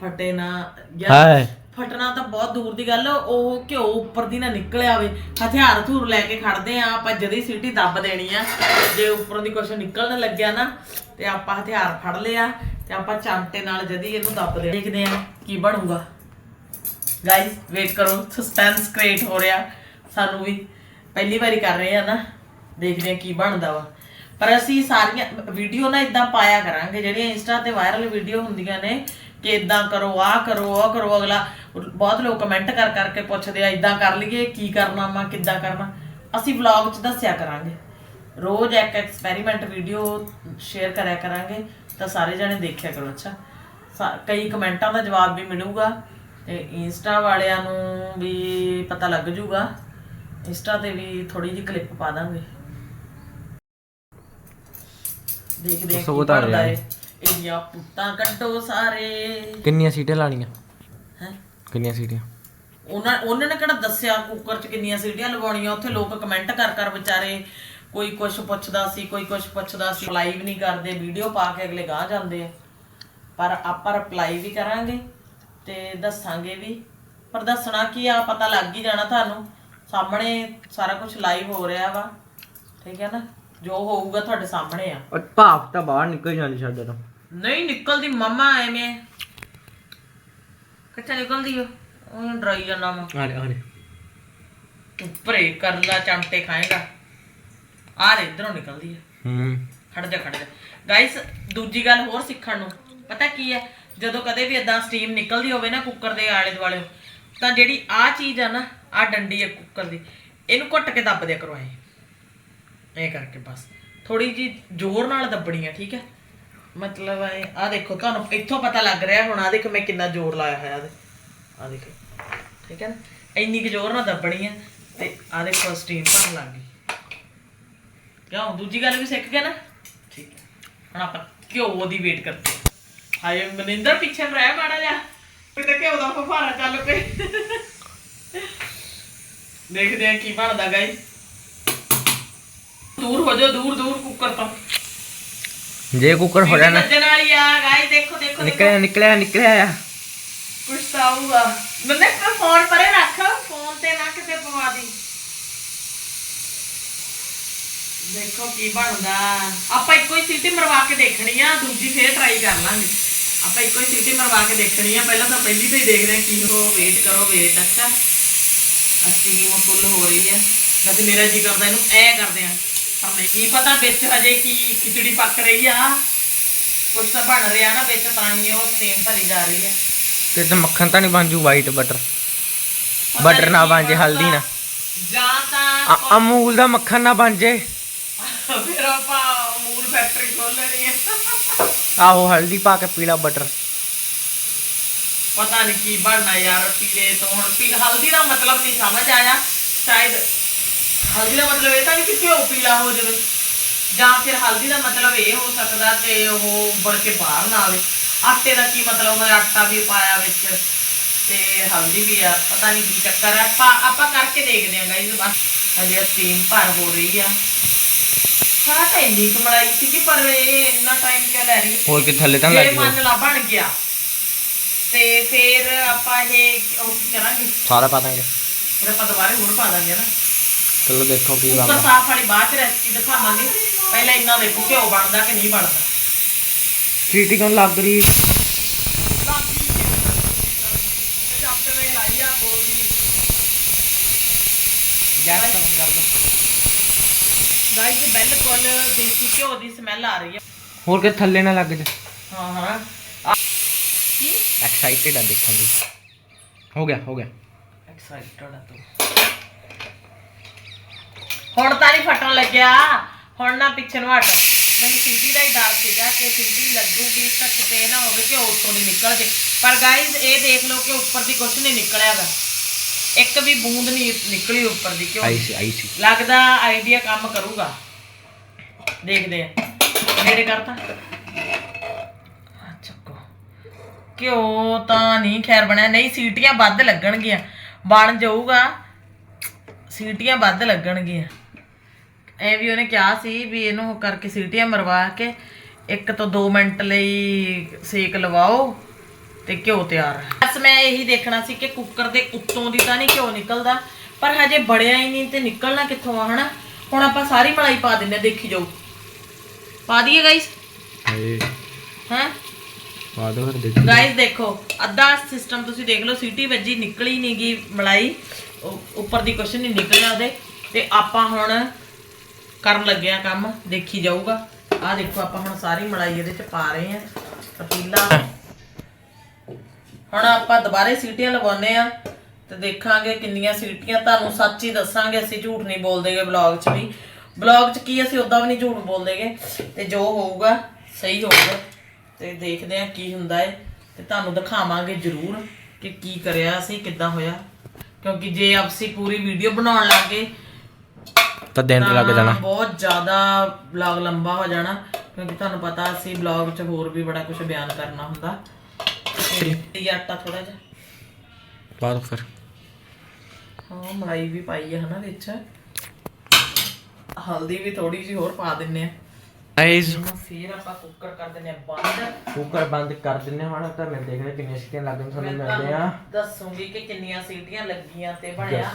ਫਟੇ ਨਾ ਹਾਏ। ਫਟਣਾ ਤਾਂ ਬਹੁਤ ਦੂਰ ਦੀ ਗੱਲ ਉਹ ਘਿਓ ਉੱਪਰ ਦੀ ਨਾ ਨਿਕਲ ਆਵੇ। ਹਥਿਆਰ ਥੂਰ ਲੈ ਕੇ ਖੜਦੇ ਆ, ਆਪਾਂ ਜਦੀ ਸੀਟੀ ਦੱਬ ਦੇਣੀ ਆ। ਜੇ ਉੱਪਰੋਂ ਦੀ ਕੁਝ ਨਿਕਲਣ ਲੱਗਿਆ ਨਾ, ਤੇ ਆਪਾਂ ਹਥਿਆਰ ਫੜ ਲਿਆ, ਤੇ ਆਪਾਂ ਚਾਂਟੇ ਨਾਲ ਜਦੀ ਇਹਨੂੰ ਦੱਬ ਦੇ ਦੇਖਦੇ ਆ ਕੀ ਬਣੂਗਾ। ਗਾਇਸ ਵੇਟ ਕਰੋ ਸਸਪੈਂਸ ਕ੍ਰੀਏਟ ਹੋ ਰਿਹਾ। ਸਾਨੂੰ ਵੀ ਪਹਿਲੀ ਵਾਰੀ ਕਰ ਰਹੇ ਆ ਨਾ, ਦੇਖਦੇ ਆ ਕੀ ਬਣਦਾ ਵਾ। ਪਰ ਅਸੀਂ ਸਾਰੀਆਂ ਵੀਡੀਓ ਨਾ ਇਦਾਂ ਪਾਇਆ ਕਰਾਂਗੇ, ਜਿਹੜੀਆਂ ਇੰਸਟਾ ਤੇ ਵਾਇਰਲ ਵੀਡੀਓ ਹੁੰਦੀਆਂ ਨੇ ਕਿ ਇਦਾਂ ਕਰੋ ਆਹ ਕਰੋ ਉਹ ਕਰੋ ਅਗਲਾ ਬਹੁਤ ਲੋਕ ਕਮੈਂਟ ਕਰ ਕਰਕੇ ਪੁੱਛਦੇ ਆ ਇਦਾਂ ਕਰ ਲਈਏ ਕੀ ਕਰਨਾ ਵਾ ਕਿੱਦਾਂ ਕਰਨਾ। ਅਸੀਂ ਵਲੌਗ 'ਚ ਦੱਸਿਆ ਕਰਾਂਗੇ। ਰੋਜ਼ ਇੱਕ ਐਕਸਪੈਰੀਮੈਂਟ ਵੀਡੀਓ ਸ਼ੇਅਰ ਕਰਿਆ ਕਰਾਂਗੇ ਤਾਂ ਸਾਰੇ ਜਣੇ ਦੇਖਿਆ ਕਰੋ ਅੱਛਾ। ਕਈ ਕਮੈਂਟਾਂ ਦਾ ਜਵਾਬ ਵੀ ਮਿਲੂਗਾ ਤੇ ਇੰਸਟਾ ਵਾਲਿਆਂ ਨੂੰ ਵੀ ਪਤਾ ਲੱਗ ਜੂਗਾ। ਇੰਸਟਾ ਤੇ ਵੀ ਥੋੜੀ ਜਿਹੀ ਕਲਿੱਪ ਪਾ ਦਾਂਗੇ। ਦੇਖਦੇ ਦੱਸੋ ਕੀ ਬਣਦਾ ਇੰਨੀਆਂ ਪੁੱਤਾਂ ਕੱਢੋ ਸਾਰੇ। ਕਿੰਨੀਆਂ ਸੀਟਾਂ ਲਾਣੀਆਂ ਹੈ? ਕਿੰਨੀਆਂ ਸੀਟਾਂ? ਉਹਨਾਂ ਉਹਨਾਂ ਨੇ ਕਿਹੜਾ ਦੱਸਿਆ ਕੁੱਕਰ 'ਚ ਕਿੰਨੀਆਂ ਸੀਟੀਆਂ ਲਵਾਉਣੀਆਂ? ਉੱਥੇ ਲੋਕ ਕਮੈਂਟ ਕਰ ਕਰ ਵਿਚਾਰੇ ਕੋਈ ਕੁਝ ਪੁੱਛਦਾ ਸੀ ਕੋਈ ਕੁਝ ਪੁੱਛਦਾ ਸੀ। ਲਾਈਵ ਨਹੀਂ ਕਰਦੇ ਵੀਡੀਓ ਪਾ ਕੇ ਅਗਲੇ ਗਾਹ ਜਾਂਦੇ ਆ। ਪਰ ਆਪਾਂ ਰਿਪਲਾਈ ਵੀ ਕਰਾਂਗੇ ਤੇ ਦੱਸਾਂਗੇ ਵੀ। ਪਰ ਦੱਸਣਾ ਕੀ ਆ ਪਤਾ ਲੱਗ ਹੀ ਜਾਣਾ ਤੁਹਾਨੂੰ। ਸਾਹਮਣੇ ਸਾਰਾ ਕੁਝ ਲਾਈਵ ਹੋ ਰਿਹਾ ਵਾ। ਠੀਕ ਹੈ ਨਾ? ਜੋ ਹੋਊਗਾ ਤੁਹਾਡੇ ਸਾਹਮਣੇ ਆ। ਉਹ ਭਾਫ ਤਾਂ ਬਾਹਰ ਨਿਕਲ ਜਾਂਦੀ ਸਾਡੇ ਤੋਂ। ਨਹੀਂ ਨਿਕਲਦੀ ਮਮਾ ਐਵੇਂ। ਕਿੱਥੇ ਨਿਕਲਦੀ ਉਹ? ਉਹ ਡਰਾਈ ਜਾਂਦਾ ਮੈਂ ਆਰੇ ਆਰੇ ਉੱਪਰੇ ਕਰ ਲਾ ਚਮਟੇ ਖਾਏਗਾ। ਆ ਰੇ ਇਧਰੋਂ ਨਿਕਲਦੀ ਹੈ ਹੂੰ। ਖੜ ਜਾ ਖੜ ਜਾ। ਗਾਇਸ ਦੂਜੀ ਗੱਲ ਹੋਰ ਸਿੱਖਣ ਨੂੰ। ਪਤਾ ਕੀ ਹੈ ਜਦੋਂ ਕਦੇ ਵੀ ਇਦਾਂ ਸਟੀਮ ਨਿਕਲਦੀ ਹੋਵੇ ਨਾ ਕੁੱਕਰ ਦੇ ਆਲੇ ਦੁਆਲੇ ਤਾਂ ਜਿਹੜੀ ਆ ਚੀਜ਼ ਆ ਨਾ ਆ ਡੰਡੀ ਹੈ ਕੁੱਕਰ ਦੀ ਇਹਨੂੰ ਘੁੱਟ ਕੇ ਦੱਬ ਦਿਆ ਕਰੋ ਐ। ਐ ਕਰਕੇ ਬਸ। ਥੋੜੀ ਜੀ ਜ਼ੋਰ ਨਾਲ ਦੱਬਣੀ ਆ ਠੀਕ ਹੈ? ਮਤਲਬ ਐ ਆ ਦੇਖੋ ਤੁਹਾਨੂੰ ਇੱਥੋਂ ਪਤਾ ਲੱਗ ਰਿਹਾ ਹੁਣ ਆ ਦੇਖੋ ਮੈਂ ਕਿੰਨਾ ਜ਼ੋਰ ਲਾਇਆ ਹੋਇਆ ਇਹਦੇ। ਆ ਦੇਖੋ ਠੀਕ ਹੈ ਨਾ? ਇੰਨੀ ਕਿ ਜ਼ੋਰ ਨਾਲ ਦੱਬਣੀ ਆ ਤੇ ਆ ਦੇਖੋ ਸਟੀਮ ਭਰਨ ਲੱਗ ਗਈ। ਕਿਉਂ? ਦੂਜੀ ਗੱਲ ਵੀ ਸਿੱਖ ਗਏ ਨਾ? ਠੀਕ ਹੈ। ਹੁਣ ਆਪਾਂ ਘਿਓ ਦੀ ਵੇਟ ਕਰਦੇ ਹਾਂ। ਹਾਏ ਮਨਿੰਦਰ ਪਿੱਛੇ ਰਹਿ ਮਾੜਾ ਜਾ ਕਿਤੇ ਘਿਓ ਦਾ ਫੁਹਾਰਾ ਚੱਲ ਪਏ। ਦੇਖਦੇ ਆ ਕੀ ਬਣਦਾ ਗਾਈ ਦੂਰ ਹੋ ਜਾ ਦੂਰ ਦੂਰ ਕੁੱਕਰ ਤੋਂ। ਜੇ ਕੁੱਕਰ ਹੋ ਜਾਣਾ। ਵੱਜਣ ਵਾਲੀ ਆ ਗਾਈ ਦੇਖੋ ਦੇਖੋ ਦੇਖੋ। ਨਿਕਲਿਆ ਨਿਕਲਿਆ ਨਿਕਲਿਆ ਆ। ਕੁਛ ਤਾਂ ਆਊਗਾ ਮੰਨੇ ਮੈਂ ਫੋਨ ਪਰੇ ਰੱਖ। ਫੋਨ ਤੇ ਨਾ ਕਿਤੇ ਪਵਾ ਦੀ। ਦੇਖੋ ਕੀ ਬਣਦਾ। ਆਪਾਂ ਇੱਕੋ ਹੀ ਸੀਟੀ ਮਰਵਾ ਕੇ ਦੇਖਣੀ ਆ ਦੂਜੀ ਫੇਰ ਟਰਾਈ ਕਰ ਲਾਂਗੇ। ਆਪਾਂ ਇੱਕੋ ਹੀ ਸੀਟੀ ਮਰਵਾ ਕੇ ਦੇਖਣੀ ਆ। ਪਹਿਲਾਂ ਤਾਂ ਪਹਿਲੀ ਤੋਂ ਹੀ ਦੇਖਦੇ ਆ ਕੀ ਹੋ ਵੇਟ ਕਰੋ ਵੇਟ ਅੱਛਾ। ਸਟੀਮ ਫੁੱਲ ਹੋ ਰਹੀ ਹੈ ਵੈਸੇ ਮੇਰਾ ਜੀ ਕਰਦਾ ਇਹਨੂੰ ਐ ਕਰਦੇ ਆ। ਨਹੀਂ ਕੀ ਪਤਾ ਵਿੱਚ ਹਜੇ ਕੀ ਖਿਚੜੀ ਪੱਕ ਰਹੀ ਆ ਕੁਛ ਤਾਂ ਬਣ ਰਿਹਾ ਨਾ ਵਿੱਚ ਤਾਂ ਹੀ ਉਹ ਸਟੀਮ ਭਰੀ ਜਾ ਰਹੀ ਹੈ ਤੇ ਤੇ ਮੱਖਣ ਤਾਂ ਨਹੀਂ ਬਣ ਜੂ ਵਾਈਟ ਬਟਰ ਪਤਾ ਬਟਰ ਨੀ ਨਾ ਕੀ ਬਣ ਜੇ ਬਣਦਾ। ਹਲਦੀ ਨਾ। ਜਾਂ ਤਾਂ ਅ- ਅਮੂਲ ਦਾ ਮੱਖਣ ਨਾ ਬਣ ਜੇ ਫਿਰ ਆਪਾਂ ਮੂਲ ਫੈਕਟਰੀ ਖੋਲ ਲੈਣੀ ਹੈ ਆਹੋ ਹਲਦੀ ਪਾ ਕੇ ਪੀਲਾ ਬਟਰ ਪਤਾ ਨਹੀਂ ਕੀ ਬਣਨਾ ਯਾਰ ਪੀਲੇ ਤੋਂ ਹੁਣ ਪੀ ਹਲਦੀ ਦਾ ਮਤਲਬ ਨਹੀਂ ਸਮਝ ਆਇਆ। ਸ਼ਾਇਦ ਹਲਦੀ ਦਾ ਮਤਲਬ ਇਹ ਤਾਂ ਨਹੀਂ ਕਿ ਘਿਓ ਪੀਲਾ ਹੋ ਜਾਵੇ। ਜਾਂ ਫਿਰ ਹਲਦੀ ਦਾ ਮਤਲਬ ਇਹ ਹੋ ਸਕਦਾ ਕਿ ਉਹ ਬਣ ਕੇ ਬਾਹਰ ਨਾ ਆਵੇ। ਆਟੇ ਦਾ ਕੀ ਮਤਲਬ ਹੈ ਆਟਾ ਵੀ ਪਾਇਆ ਵਿੱਚ ਤੇ ਹਲਦੀ ਵੀ ਆ। ਪਤਾ ਨਹੀਂ ਕੀ ਚੱਕਰ ਹੈ ਆਪਾਂ ਆਪਾਂ ਕਰਕੇ ਦੇਖਦੇ ਹਾਂ ਗਾਈਜ਼ ਬਸ। ਹਜੇ ਸਟੀਮ ਭਰ ਹੋ ਰਹੀ ਆ। ਸਾਰਾ ਤਾਂ ਇੰਨੀ ਕੁ ਮਲਾਈ ਸੀ ਕਿ ਪਰ ਇਹ ਇੰਨਾ ਟਾਈਮ ਕਿਉਂ ਲੈ ਰਹੀ? ਹੋਰ ਕਿ ਥੱਲੇ ਤਾਂ ਲੱਗ ਜੂ ਮੰਨ ਲਾ ਬਣ ਗਿਆ। ਤੇ ਫਿਰ ਆਪਾਂ ਇਹ ਉਹ ਕੀ ਕਰਾਂਗੇ? ਸਾਰਾ ਪਾ ਦਾਂਗੇ। ਫਿਰ ਆਪਾਂ ਦੁਬਾਰੇ ਹੋਰ ਪਾ ਦਾਂਗੇ ਨਾ। ਚਲੋ ਦੇਖੋ ਕੀ ਉੱਪਰ ਬਣਦਾ। ਸਾਫ਼ ਵਾਲੀ ਬਾਅਦ ਚ ਰੈਸਪੀ ਦਿਖਾਵਾਂਗੇ। ਪਹਿਲਾਂ ਇੰਨਾ ਦੇਖੋ ਘਿਓ ਬਣਦਾ ਕਿ ਨਹੀਂ ਬਣਦਾ। ਚੀਟੀ ਕਿਉਂ ਲੱਗ ਰਹੀ ਗੈਸ ਕਰ ਦੋ। ਗਾਈਸ ਬਿਲਕੁਲ ਦੇਸੀ ਘਿਓ ਦੀ ਸਮੈਲ ਆ ਰਹੀ ਹੈ ਹੋਰ ਕਿ ਥੱਲੇ ਨਾ ਲੱਗ ਜਾ। ਹਾਂ ਹਾਂ। ਕੀ ਐਕਸਾਈਟਡ ਆ ਦੇਖਣ ਹੋ ਗਿਆ ਹੋ ਗਿਆ। ਐਕਸਾਈਟਡ ਆ ਤੂੰ। ਹੁਣ ਤਾਂ ਨਹੀਂ ਫਟਣ ਲੱਗਿਆ। ਹੁਣ ਨਾ ਪਿੱਛੇ ਨੂੰ ਹਟ। ਮੈਨੂੰ ਸੀਟੀ ਦਾ ਹੀ ਡਰ ਸੀਗਾ ਕਿ ਸੀਟੀ ਲੱਗੂਗੀ ਤਾਂ ਕਿਤੇ ਨਾ ਹੋਵੇ ਕਿ ਉੱਤੋਂ ਨਹੀਂ ਨਿਕਲ ਜੇ। ਪਰ ਗਾਇਜ਼ ਇਹ ਦੇਖ ਲਓ ਕਿ ਉੱਪਰ ਦੀ ਕੁਝ ਨਹੀਂ ਨਿਕਲਿਆਗਾ ਇੱਕ ਵੀ ਬੂੰਦ ਨਹੀਂ ਨਿਕਲੀ ਉੱਪਰ ਦੀ ਕਿਉਂ? ਆਈ ਸੀ ਆਈ ਸੀ। ਲੱਗਦਾ ਆਈਡੀਆ ਕੰਮ ਕਰੂਗਾ। ਦੇਖਦੇ ਆ। ਨੇੜੇ ਕਰਤਾ। ਚੱਕੋ। ਕਿਉਂ ਤਾਂ ਨਹੀਂ ਖੈਰ ਬਣਿਆ। ਨਹੀਂ ਸੀਟੀਆਂ ਵੱਧ ਲੱਗਣਗੀਆਂ। ਬਣ ਜਾਊਗਾ। ਸੀਟੀਆਂ ਵੱਧ ਲੱਗਣਗੀਆਂ। ਐ ਵੀ ਉਹਨੇ ਕਿਹਾ ਸੀ ਵੀ ਇਹਨੂੰ ਕਰਕੇ ਸੀਟੀਆਂ ਮਰਵਾ ਕੇ ਇੱਕ ਤੋਂ 2 ਮਿੰਟ ਲਈ ਸੇਕ ਲਵਾਓ ਤੇ ਘਿਓ ਤਿਆਰ ਹੈ। ਬਸ ਮੈਂ ਇਹੀ ਦੇਖਣਾ ਸੀ ਕਿ ਕੁੱਕਰ ਦੇ ਉੱਤੋਂ ਦੀ ਤਾਂ ਨਹੀਂ ਘਿਓ ਨਿਕਲਦਾ ਪਰ ਹਜੇ ਬੜਿਆ ਹੀ ਨਹੀਂ ਤੇ ਨਿਕਲਣਾ ਕਿੱਥੋਂ ਆ ਹਨਾ? ਹੁਣ ਆਪਾਂ ਸਾਰੀ ਮਲਾਈ ਪਾ ਦਿੰਨੇ ਆ, ਦੇਖੀ ਜਾਓ। ਪਾ ਦਈਏ ਗਾਇਸ ਹਾਏ। ਹੈਂ? ਪਾ ਦੋ ਫਿਰ ਦੇਖੀ ਗਾਇਸ ਦੇਖੋ ਅੱਧਾ ਸਿਸਟਮ ਤੁਸੀਂ ਦੇਖ ਲਓ ਸੀਟੀ ਵੱਜੀ ਨਿਕਲੀ ਨਹੀਂ ਗਈ ਮਲਾਈ ਉੱਪਰ ਦੀ ਕੁਛ ਨਹੀਂ ਨਿਕਲਿਆ ਉਹਦੇ। ਤੇ ਆਪਾਂ ਹੁਣ ਕਰਨ ਲੱਗੇ ਆ ਕੰਮ, ਦੇਖੀ ਜਾਊਗਾ। ਆਹ ਦੇਖੋ, ਆਪਾਂ ਹੁਣ ਸਾਰੀ ਮਲਾਈ ਇਹਦੇ ਚ ਪਾ ਰਹੇ ਆ ਪਤੀਲਾ। ਹੁਣ ਆਪਾਂ ਦੁਬਾਰੇ ਸੀਟੀਆਂ ਲਗਾਉਨੇ ਆ ਤੇ ਦੇਖਾਂਗੇ ਕਿੰਨੀਆਂ ਸੀਟੀਆਂ। ਤੁਹਾਨੂੰ ਸੱਚ ਹੀ ਦੱਸਾਂਗੇ, ਅਸੀਂ ਝੂਠ ਨਹੀਂ ਬੋਲਦੇਗੇ ਵਲੌਗ 'ਚ ਵੀ। ਵਲੌਗ 'ਚ ਕੀ ਅਸੀਂ ਉਦਾਂ ਵੀ ਨਹੀਂ ਝੂਠ ਬੋਲਦੇਗੇ ਤੇ ਜੋ ਹੋਊਗਾ, ਸਹੀ ਹੋਊਗਾ। ਤੇ ਦੇਖਦੇ ਆ ਕੀ ਹੁੰਦਾ ਏ। ਤੇ ਤੁਹਾਨੂੰ ਦਿਖਾਵਾਂਗੇ ਜ਼ਰੂਰ ਕਿ ਕੀ ਕਰਿਆ ਅਸੀਂ, ਕਿੱਦਾਂ ਹੋਇਆ। ਕਿਉਂਕਿ ਜੇ ਅਸੀਂ ਪੂਰੀ ਵੀਡੀਓ ਬਣਾਉਣ ਲੱਗੇ ਤਾਂ ਦਿਨ ਤੇ ਲੱਗ ਜਾਣਾ। ਬਹੁਤ ਜ਼ਿਆਦਾ ਵਲੌਗ ਲੰਬਾ ਹੋ ਜਾਣਾ ਕਿਉਂਕਿ ਤੁਹਾਨੂੰ ਪਤਾ ਅਸੀਂ ਵਲੌਗ 'ਚ ਹੋਰ ਵੀ ਬੜਾ ਕੁਝ ਬਿਆਨ ਕਰਨਾ ਹੁੰਦਾ। ਤੇ ਆਟਾ ਥੋੜਾ ਜਿਹਾ। ਪਾ ਦੋ ਫਿਰ। ਹਾਂ ਮਲਾਈ ਵੀ ਪਾਈ ਹੈ ਹਨਾ ਵਿੱਚ। ਹਲਦੀ ਵੀ ਥੋੜੀ ਜਿਹੀ ਹੋਰ ਪਾ ਦਿੰਨੇ ਆ। ਗਾਇਸ ਫਿਰ ਆਪਾਂ ਕੁੱਕਰ ਕਰ ਦਿੰਨੇ ਆ ਬੰਦ। ਕੁੱਕਰ ਬੰਦ ਕਰ ਦਿੰਨੇ ਹੁਣ ਤਾਂ ਮੈਂ ਦੇਖਦੇ ਕਿੰਨੀਆਂ ਸੀਟੀਆਂ ਲੱਗਣ ਤੁਹਾਨੂੰ ਮਿਲਦੇ ਆ। ਦੱਸੂਗੀ ਕਿ ਕਿੰਨੀਆਂ ਸੀਟੀਆਂ ਲੱਗੀਆਂ ਤੇ ਬਣਿਆ।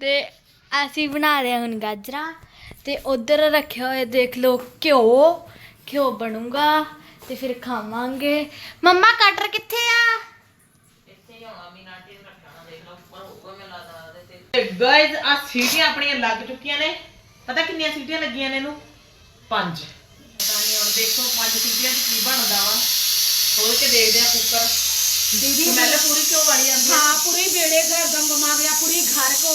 ਤੇ ਅਸੀਂ ਬਣਾ ਰਹੇ ਹਾਂ ਹੁਣ ਗਾਜਰਾਂ ਤੇ ਉਧਰ ਰੱਖਿਆ ਹੋਇਆ ਦੇਖ ਲੋ ਘਿਓ ਘਿਓ ਬਣੂਗਾ ਤੇ ਫਿਰ ਖਾਵਾਂਗੇ। ਮੰਮਾ ਕਟਰ ਕਿੱਥੇ ਆ? ਗਾਇਜ਼ ਆ ਸੀਟੀਆਂ ਆਪਣੀਆਂ ਲੱਗ ਚੁੱਕੀਆਂ ਨੇ। ਪਤਾ ਕਿੰਨੀਆਂ ਸੀਟੀਆਂ ਲੱਗੀਆਂ ਨੇ ਇਹਨੂੰ? ਪੰਜ। ਪਤਾ ਨਹੀਂ ਹੁਣ ਦੇਖੋ ਪੰਜ ਸੀਟੀਆਂ 'ਚ ਕੀ ਬਣਦਾ ਵਾ। ਖੋਲ ਕੇ ਦੇਖਦੇ ਆ ਕੁੱਕਰ। ਦੀਦੀ ਸਮੈਲ ਪੂਰੀ ਕਿਉਂ ਵਾਲੀ ਆਂਦੀ ਹਾਂ। ਪੂਰੀ ਵੇੜੇ ਘਰ ਦਮ ਬਮਾ ਗਿਆ ਪੂਰੀ ਘਰ ਕੋ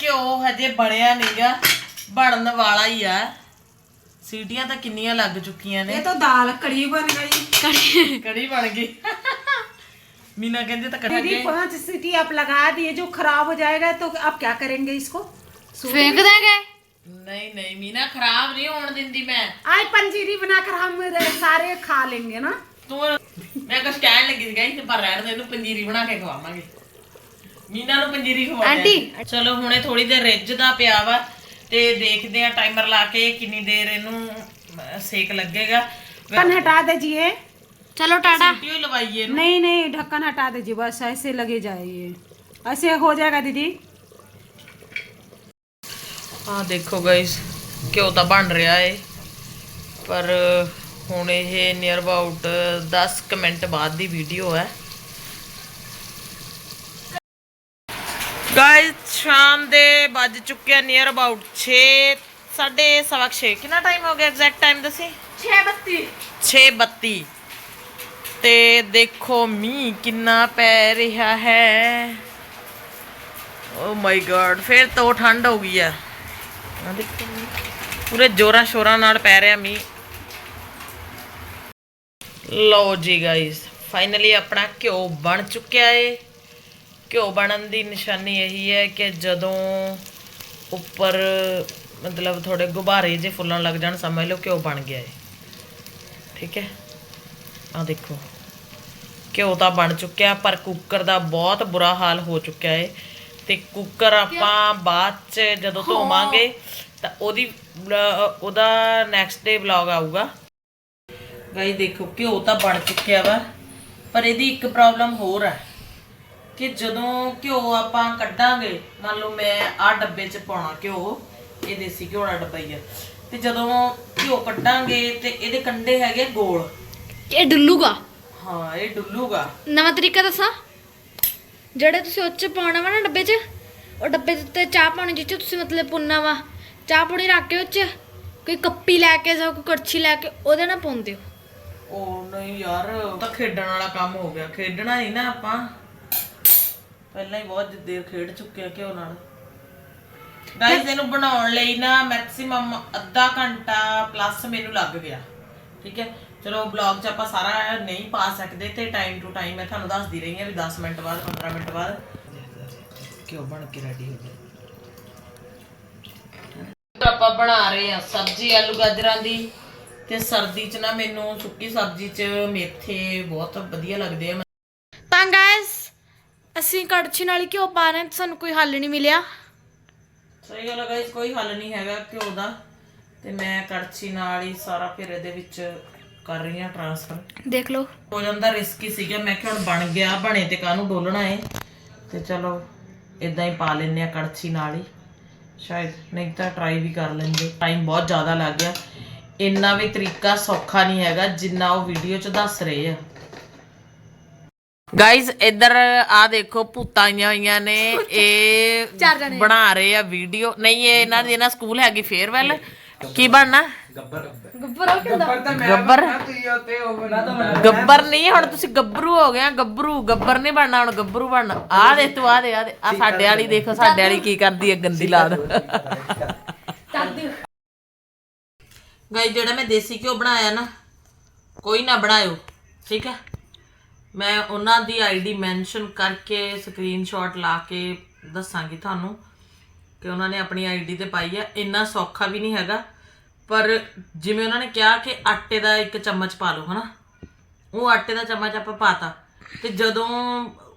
ਘਿਓ ਹਜੇ ਬਣਿਆ ਨਹੀਂਗਾ ਬਣਨ ਵਾਲਾ ਹੀ ਆ ਸੀਟੀਆਂ ਤਾਂ ਕਿੰਨੀਆਂ ਲੱਗ ਚੁੱਕੀਆਂ ਨੇ ਇਹ ਤਾਂ ਦਾਲ ਕੜੀ ਬਣ ਗਈ ਕੜੀ ਬਣ ਗਈ मीना कहते तो कटा दीदी पांच सिटी आप लगा दिए जो खराब हो जाएगा तो आप क्या करेंगे इसको फेंक देंगे नहीं नहीं मीना खराब नहीं होने देती मैं आज पंजीरी बनाकर हम सारे खा लेंगे ना तो मैं कुछ कहने लगी थी पर रहने दे पंजीरी बना के खवावांगे ਮੀਨਾ ਨੂੰ ਪੰਜੀਰੀ ਖਵਾਵਾਂਗੇ ਆਂਟੀ। ਚਲੋ ਹੁਣੇ ਥੋੜੀ ਦੇਰ ਰਿੱਝਦਾ ਪਿਆ ਵਾ ਤੇ ਦੇਖਦੇ ਆ ਟਾਈਮਰ ਲਾ ਕੇ ਕਿੰਨੀ ਦੇਰ ਇਹਨੂੰ ਅਹ, ਸੇਕ ਲੱਗੇਗਾ ढक्कन हटा दीजिए ਚਲੋ ਟਾਟਾ ਸੀਟੀ ਹੀ ਲਵਾਈਏ ਇਹਨੂੰ नहीं नहीं ढक्कन हटा दीजिए बस ऐसे लगे जाइए ऐसे हो जाएगा दीदी ਆ ਦੇਖੋ ਗਾਇਸ ਘਿਓ ਤਾਂ ਬਣ ਰਿਹਾ ਏ ਪਰ ਹੁਣ ਇਹ ਨੀਅਰ ਅਬਾਊਟ 10 ਕੁ ਮਿੰਟ ਬਾਅਦ ਦੀ ਵੀਡੀਓ ਹੈ ਗਾਇਸ ਸ਼ਾਮ ਦੇ ਵੱਜ ਚੁੱਕਿਆ ਨੀਅਰ ਅਬਾਊਟ 6 ਸਾਢੇ ਸਵਾ 6 ਕਿੰਨਾ ਟਾਈਮ ਹੋ ਗਿਆ ਐਗਜ਼ੈਕਟ ਟਾਈਮ ਦੱਸੀ 632 6:32 ਤੇ ਦੇਖੋ ਮੀਂਹ ਕਿੰਨਾ ਪੈ ਰਿਹਾ ਹੈ ਓ ਮਾਈ ਗॉड ਫਿਰ ਤੋਂ ਠੰਡ ਹੋ ਗਈ ਆ ਆ ਦੇਖੋ ਮੀਂਹ। ਪੂਰੇ ਜੋਰਾਂ ਸ਼ੋਰਾਂ ਨਾਲ ਪੈ ਰਿਹਾ ਮੀਂਹ ਲਓ ਜੀ ਗਾਇਸ ਫਾਈਨਲੀ ਆਪਣਾ ਘਿਓ ਬਣ ਚੁੱਕਿਆ ਏ ਘਿਓ ਬਣਨ ਦੀ ਨਿਸ਼ਾਨੀ ਇਹੀ ਹੈ ਕਿ ਜਦੋਂ ਉੱਪਰ ਮਤਲਬ ਥੋੜੇ ਗੁਬਾਰੇ ਜੇ ਫੁੱਲਣ ਲੱਗ ਜਾਣ ਸਮਝ ਲਓ ਘਿਓ ਬਣ ਗਿਆ ਏ ਠੀਕ ਹੈ? ਆ ਦੇਖੋ। ਘਿਓ ਤਾਂ ਬਣ ਚੁੱਕਿਆ ਪਰ ਕੁੱਕਰ ਦਾ ਬਹੁਤ ਬੁਰਾ ਹਾਲ ਹੋ ਚੁੱਕਿਆ ਏ। ਤੇ ਕੁੱਕਰ ਆਪਾਂ ਬਾਅਦ ਚ ਜਦੋਂ ਧੋਵਾਂਗੇ ਤਾਂ ਉਹਦੀ ਉਹਦਾ ਨੈਕਸਟ ਡੇ ਵਲੌਗ ਆਊਗਾ। ਗਾਈ ਦੇਖੋ ਘਿਓ ਤਾਂ ਬਣ ਚੁੱਕਿਆ ਵਾ ਪਰ ਇਹਦੀ ਇੱਕ ਪ੍ਰੋਬਲਮ ਹੋਰ ਹੈ ਕਿ ਜਦੋਂ ਘਿਓ ਆਪਾਂ ਕੱਢਾਂਗੇ ਮੰਨ ਲਓ ਮੈਂ ਆਹ ਡੱਬੇ 'ਚ ਪਾਉਣਾ ਘਿਓ ਇਹ ਦੇਸੀ ਘਿਓ ਦਾ ਡੱਬਾ ਹੀ ਆ। ਤੇ ਜਦੋਂ ਘਿਓ ਕੱਢਾਂਗੇ ਤੇ ਇਹਦੇ ਕੰਡੇ ਹੈਗੇ ਗੋਲ। ਇਹ ਡੁੱਲੂਗਾ। ਹਾਂ ਇਹ ਡੁੱਲੂਗਾ। ਨਵਾਂ ਤਰੀਕਾ ਦੱਸਾਂ? ਜਿਹੜੇ ਤੁਸੀਂ ਉੱਚ ਪਾਉਣਾ ਵਾ ਨਾ ਡੱਬੇ 'ਚ ਉਹ ਡੱਬੇ ਦੇ ਉੱਤੇ ਚਾਹ ਪਾਣੀ ਜਿੱਚ ਤੁਸੀਂ ਮਤਲਬ ਪੁੰਨਾ ਵਾ ਚਾਹ ਪਾਣੀ ਰੱਖ ਕੇ ਉੱਚ ਕੋਈ ਕੱਪੀ ਲੈ ਕੇ ਜਾਂ ਕੋਈ ਕੜਛੀ ਲੈ ਕੇ ਉਹਦੇ ਨਾਲ ਪਾਉਂਦੇ ਹੋ। ਉਹ ਨਹੀਂ ਯਾਰ ਉਹ ਤਾਂ ਖੇਡਣ ਵਾਲਾ ਕੰਮ ਹੋ ਗਿਆ। ਖੇਡਣਾ ਨਹੀਂ ਨਾ ਆਪਾਂ। ਪਹਿਲਾਂ ਹੀ ਬਹੁਤ ਦੇਰ ਖੇਡ ਚੁੱਕੇ ਆ ਘਿਓ ਨਾਲ। ਗਾਇਸ ਇਹਨੂੰ ਬਣਾਉਣ ਲਈ ਨਾ ਮੈਕਸਿਮਮ ਅੱਧਾ ਘੰਟਾ ਪਲੱਸ ਮੈਨੂੰ ਲੱਗ ਗਿਆ। ਠੀਕ ਹੈ? ਚਲੋ ਬਲੌਗ 'ਚ ਆਪਾਂ ਸਾਰਾ ਨਹੀਂ ਪਾ ਸਕਦੇ ਤੇ ਟਾਈਮ ਟੂ ਟਾਈਮ ਮੈਂ ਤੁਹਾਨੂੰ ਦੱਸਦੀ ਰਹੀ ਹਾਂ ਵੀ 10 ਮਿੰਟ ਬਾਅਦ 15 ਮਿੰਟ ਬਾਅਦ। ਘਿਓ ਬਣ ਕੇ ਰੈਡੀ ਹੋ ਗਿਆ। ਆਪਾਂ ਬਣਾ ਰਹੇ ਆ ਸਬਜ਼ੀ ਆਲੂ ਗਾਜਰਾਂ ਦੀ। ਤੇ ਸਰਦੀ 'ਚ ਨਾ ਮੈਨੂੰ ਸੁੱਕੀ ਸਬਜ਼ੀ 'ਚ ਮੇਥੇ ਬਹੁਤ ਵਧੀਆ ਲੱਗਦੇ ਆ। ਤਾਂ ਗਾਇਸ ਅਸੀਂ ਕੜਛੀ ਨਾਲ ਹੀ ਘਿਓ ਪਾ ਰਹੇ ਹਾਂ ਸਾਨੂੰ ਕੋਈ ਹੱਲ ਨਹੀਂ ਮਿਲਿਆ। ਸਹੀ ਗੱਲ ਹੈ ਗਾਇਸ ਕੋਈ ਹੱਲ ਨਹੀਂ ਹੈਗਾ ਘਿਓ ਦਾ। ਤੇ ਮੈਂ ਕੜਛੀ ਨਾਲ ਹੀ ਸਾਰਾ ਫਿਰ ਇਹਦੇ ਵਿੱਚ ਕਰ ਰਹੀ ਹਾਂ ਟ੍ਰਾਂਸਫਰ ਦੇਖ ਲਓ। ਹੋ ਜਾਂਦਾ ਰਿਸਕੀ ਸੀਗਾ ਮੈਂ ਕਿਹਾ ਹੁਣ ਬਣ ਗਿਆ ਬਣੇ ਤੇ ਕਾਹਨੂੰ ਡੋਲਣਾ ਏ। ਤੇ ਚਲੋ ਇਦਾਂ ਹੀ ਪਾ ਲੈਨੇ ਆ ਕੜਛੀ ਨਾਲ ਹੀ। ਸ਼ਾਇਦ ਨਹੀਂ ਤਾਂ ਟਰਾਈ ਵੀ ਕਰ ਲੈਂਦੇ। ਟਾਈਮ ਬਹੁਤ ਜ਼ਿਆਦਾ ਲੱਗ ਗਿਆ। ਇੰਨਾ ਵੀ ਤਰੀਕਾ ਸੌਖਾ ਨਹੀਂ ਹੈਗਾ ਜਿੰਨਾ ਉਹ ਵੀਡੀਓ 'ਚ ਦੱਸ ਰਹੇ ਆ। ਗਾਇਜ਼ ਇੱਧਰ ਆ ਦੇਖੋ ਭੂਤਾਂ ਆਈਆਂ ਹੋਈਆਂ ਨੇ। ਇਹ ਬਣਾ ਰਹੇ ਆ ਵੀਡੀਓ ਨਹੀਂ ਇਹ ਇਹਨਾਂ ਦੀ ਇਹਨਾਂ ਸਕੂਲ ਹੈਗੀ ਫੇਅਰਵੈਲ ਕੀ ਬਣਨਾ? ਗੱਬਰ ਗੱਬਰ ਨਹੀਂ ਹੁਣ ਤੁਸੀਂ ਗੱਭਰੂ ਹੋ ਗਏ ਆ ਗੱਭਰੂ। ਗੱਬਰ ਨਹੀਂ ਬਣਨਾ ਹੁਣ ਗੱਭਰੂ ਬਣਨਾ। ਆ ਦੇ ਤੂੰ ਆ ਦੇ ਆ ਦੇ। ਆ ਸਾਡੇ ਵਾਲੀ ਦੇਖੋ ਸਾਡੇ ਵਾਲੀ ਕੀ ਕਰਦੀ ਹੈ ਗੰਦੀ ਲਾਦ। ਗਾਈ ਜਿਹੜਾ ਮੈਂ ਦੇਸੀ ਘਿਓ ਬਣਾਇਆ ਨਾ ਕੋਈ ਨਾ ਬਣਾਇਓ। ਠੀਕ ਹੈ? ਮੈਂ ਉਹਨਾਂ ਦੀ ਆਈਡੀ ਮੈਂਸ਼ਨ ਕਰਕੇ ਸਕਰੀਨਸ਼ਾਟ ਲਾ ਕੇ ਦੱਸਾਂਗੀ ਤੁਹਾਨੂੰ ਕਿ ਉਹਨਾਂ ਨੇ ਆਪਣੀ ਆਈਡੀ ਤੇ ਪਾਈ ਆ। ਇੰਨਾ ਸੌਖਾ ਵੀ ਨਹੀਂ ਹੈਗਾ, ਪਰ ਜਿਵੇਂ ਉਹਨਾਂ ਨੇ ਕਿਹਾ ਕਿ ਆਟੇ ਦਾ ਇੱਕ ਚਮਚ ਪਾ ਲਓ, ਹਨਾ? ਉਹ ਆਟੇ ਦਾ ਚਮਚ ਆਪਾਂ ਪਾਤਾ। ਤੇ ਜਦੋਂ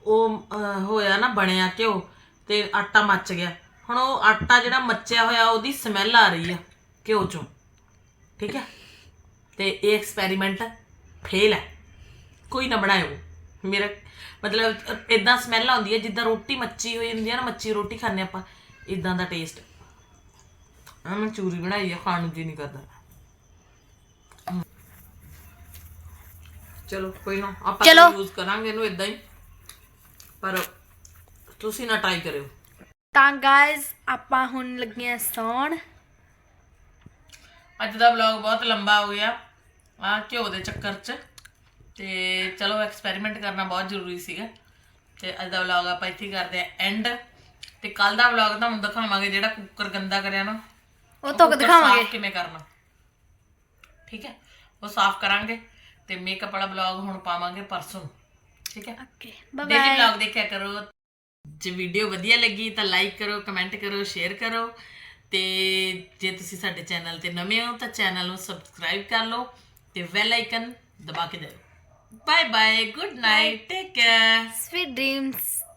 ਉਹ ਹੋਇਆ ਨਾ, ਬਣਿਆ ਘਿਓ, ਤੇ ਆਟਾ ਮੱਚ ਗਿਆ। ਹੁਣ ਉਹ ਆਟਾ ਜਿਹੜਾ ਮੱਚਿਆ ਹੋਇਆ, ਉਹਦੀ ਸਮੈਲ ਆ ਰਹੀ ਆ ਘਿਓ ਚੋਂ। ਠੀਕ ਹੈ ਤੇ ਇਹ ਐਕਸਪੈਰੀਮੈਂਟ ਫੇਲ ਹੈ। ਕੋਈ ਨਾ ਬਣਾਇਓ। ਮੇਰਾ ਮਤਲਬ ਇਦਾਂ ਸਮੈਲ ਆਉਂਦੀ ਹੈ ਜਿੱਦਾਂ ਰੋਟੀ ਮੱਚੀ ਹੋਈ ਹੁੰਦੀ ਹੈ ਨਾ ਮੱਚੀ ਰੋਟੀ ਖਾਂਦੇ ਆਪਾਂ ਇਦਾਂ ਦਾ ਟੇਸਟ ਆ ਮੈਂ ਚੂਰੀ ਬਣਾਈ ਆ ਖਾਣ ਨੂੰ ਜੀ ਨਹੀਂ ਕਰਦਾ। ਚਲੋ ਕੋਈ ਨਾ ਆਪਾਂ। ਯੂਜ਼ ਕਰਾਂਗੇ ਇਹਨੂੰ ਇਦਾਂ ਹੀ। ਪਰ ਤੁਸੀਂ ਨਾ ਟਰਾਈ ਕਰਿਓ। ਤਾਂ ਗਾਇਜ਼ ਆਪਾਂ ਹੁਣ ਲੱਗੀਆਂ ਸੌਣ। ਅੱਜ ਦਾ ਵਲੌਗ ਬਹੁਤ ਲੰਬਾ ਹੋ ਗਿਆ। ਆ ਘਿਓ ਦੇ ਚੱਕਰ 'ਚ। ਤੇ ਚਲੋ ਐਕਸਪੈਰੀਮੈਂਟ ਕਰਨਾ ਬਹੁਤ ਜ਼ਰੂਰੀ ਸੀਗਾ। ਤੇ ਅੱਜ ਦਾ ਵਲੌਗ ਆਪਾਂ ਇੱਥੇ ਕਰਦੇ ਆ ਐਂਡ ਤੇ ਕੱਲ ਦਾ ਵਲੌਗ ਤੁਹਾਨੂੰ ਦਿਖਾਵਾਂਗੇ ਜਿਹੜਾ ਕੁੱਕਰ ਗੰਦਾ ਕਰਿਆ ਨਾ। ਉਹ ਤੋਂ ਦਿਖਾਵਾਂਗੇ। ਕਿਵੇਂ ਕਰਨਾ। ਠੀਕ ਹੈ? ਉਹ ਸਾਫ਼ ਕਰਾਂਗੇ ਤੇ ਮੇਕਅਪ ਵਾਲਾ ਵਲੌਗ ਹੁਣ ਪਾਵਾਂਗੇ ਪਰਸੋਂ। ਠੀਕ ਹੈ? Okay bye daily bye vlog ਦੇਖਿਆ ਕਰੋ। ਜੇ ਵੀਡੀਓ ਵਧੀਆ ਲੱਗੀ ਤਾਂ ਲਾਈਕ ਕਰੋ ਕਮੈਂਟ ਕਰੋ ਸ਼ੇਅਰ ਕਰੋ। ਤੇ ਜੇ ਤੁਸੀਂ ਸਾਡੇ ਚੈਨਲ ਤੇ ਨਵੇਂ ਹੋ ਤਾਂ ਚੈਨਲ ਨੂੰ ਸਬਸਕ੍ਰਾਈਬ ਕਰ ਲਓ ਤੇ ਬੈਲ ਆਈਕਨ ਦਬਾ ਕੇ ਦਿਓ। Bye bye. Good night. Take care. Sweet dreams.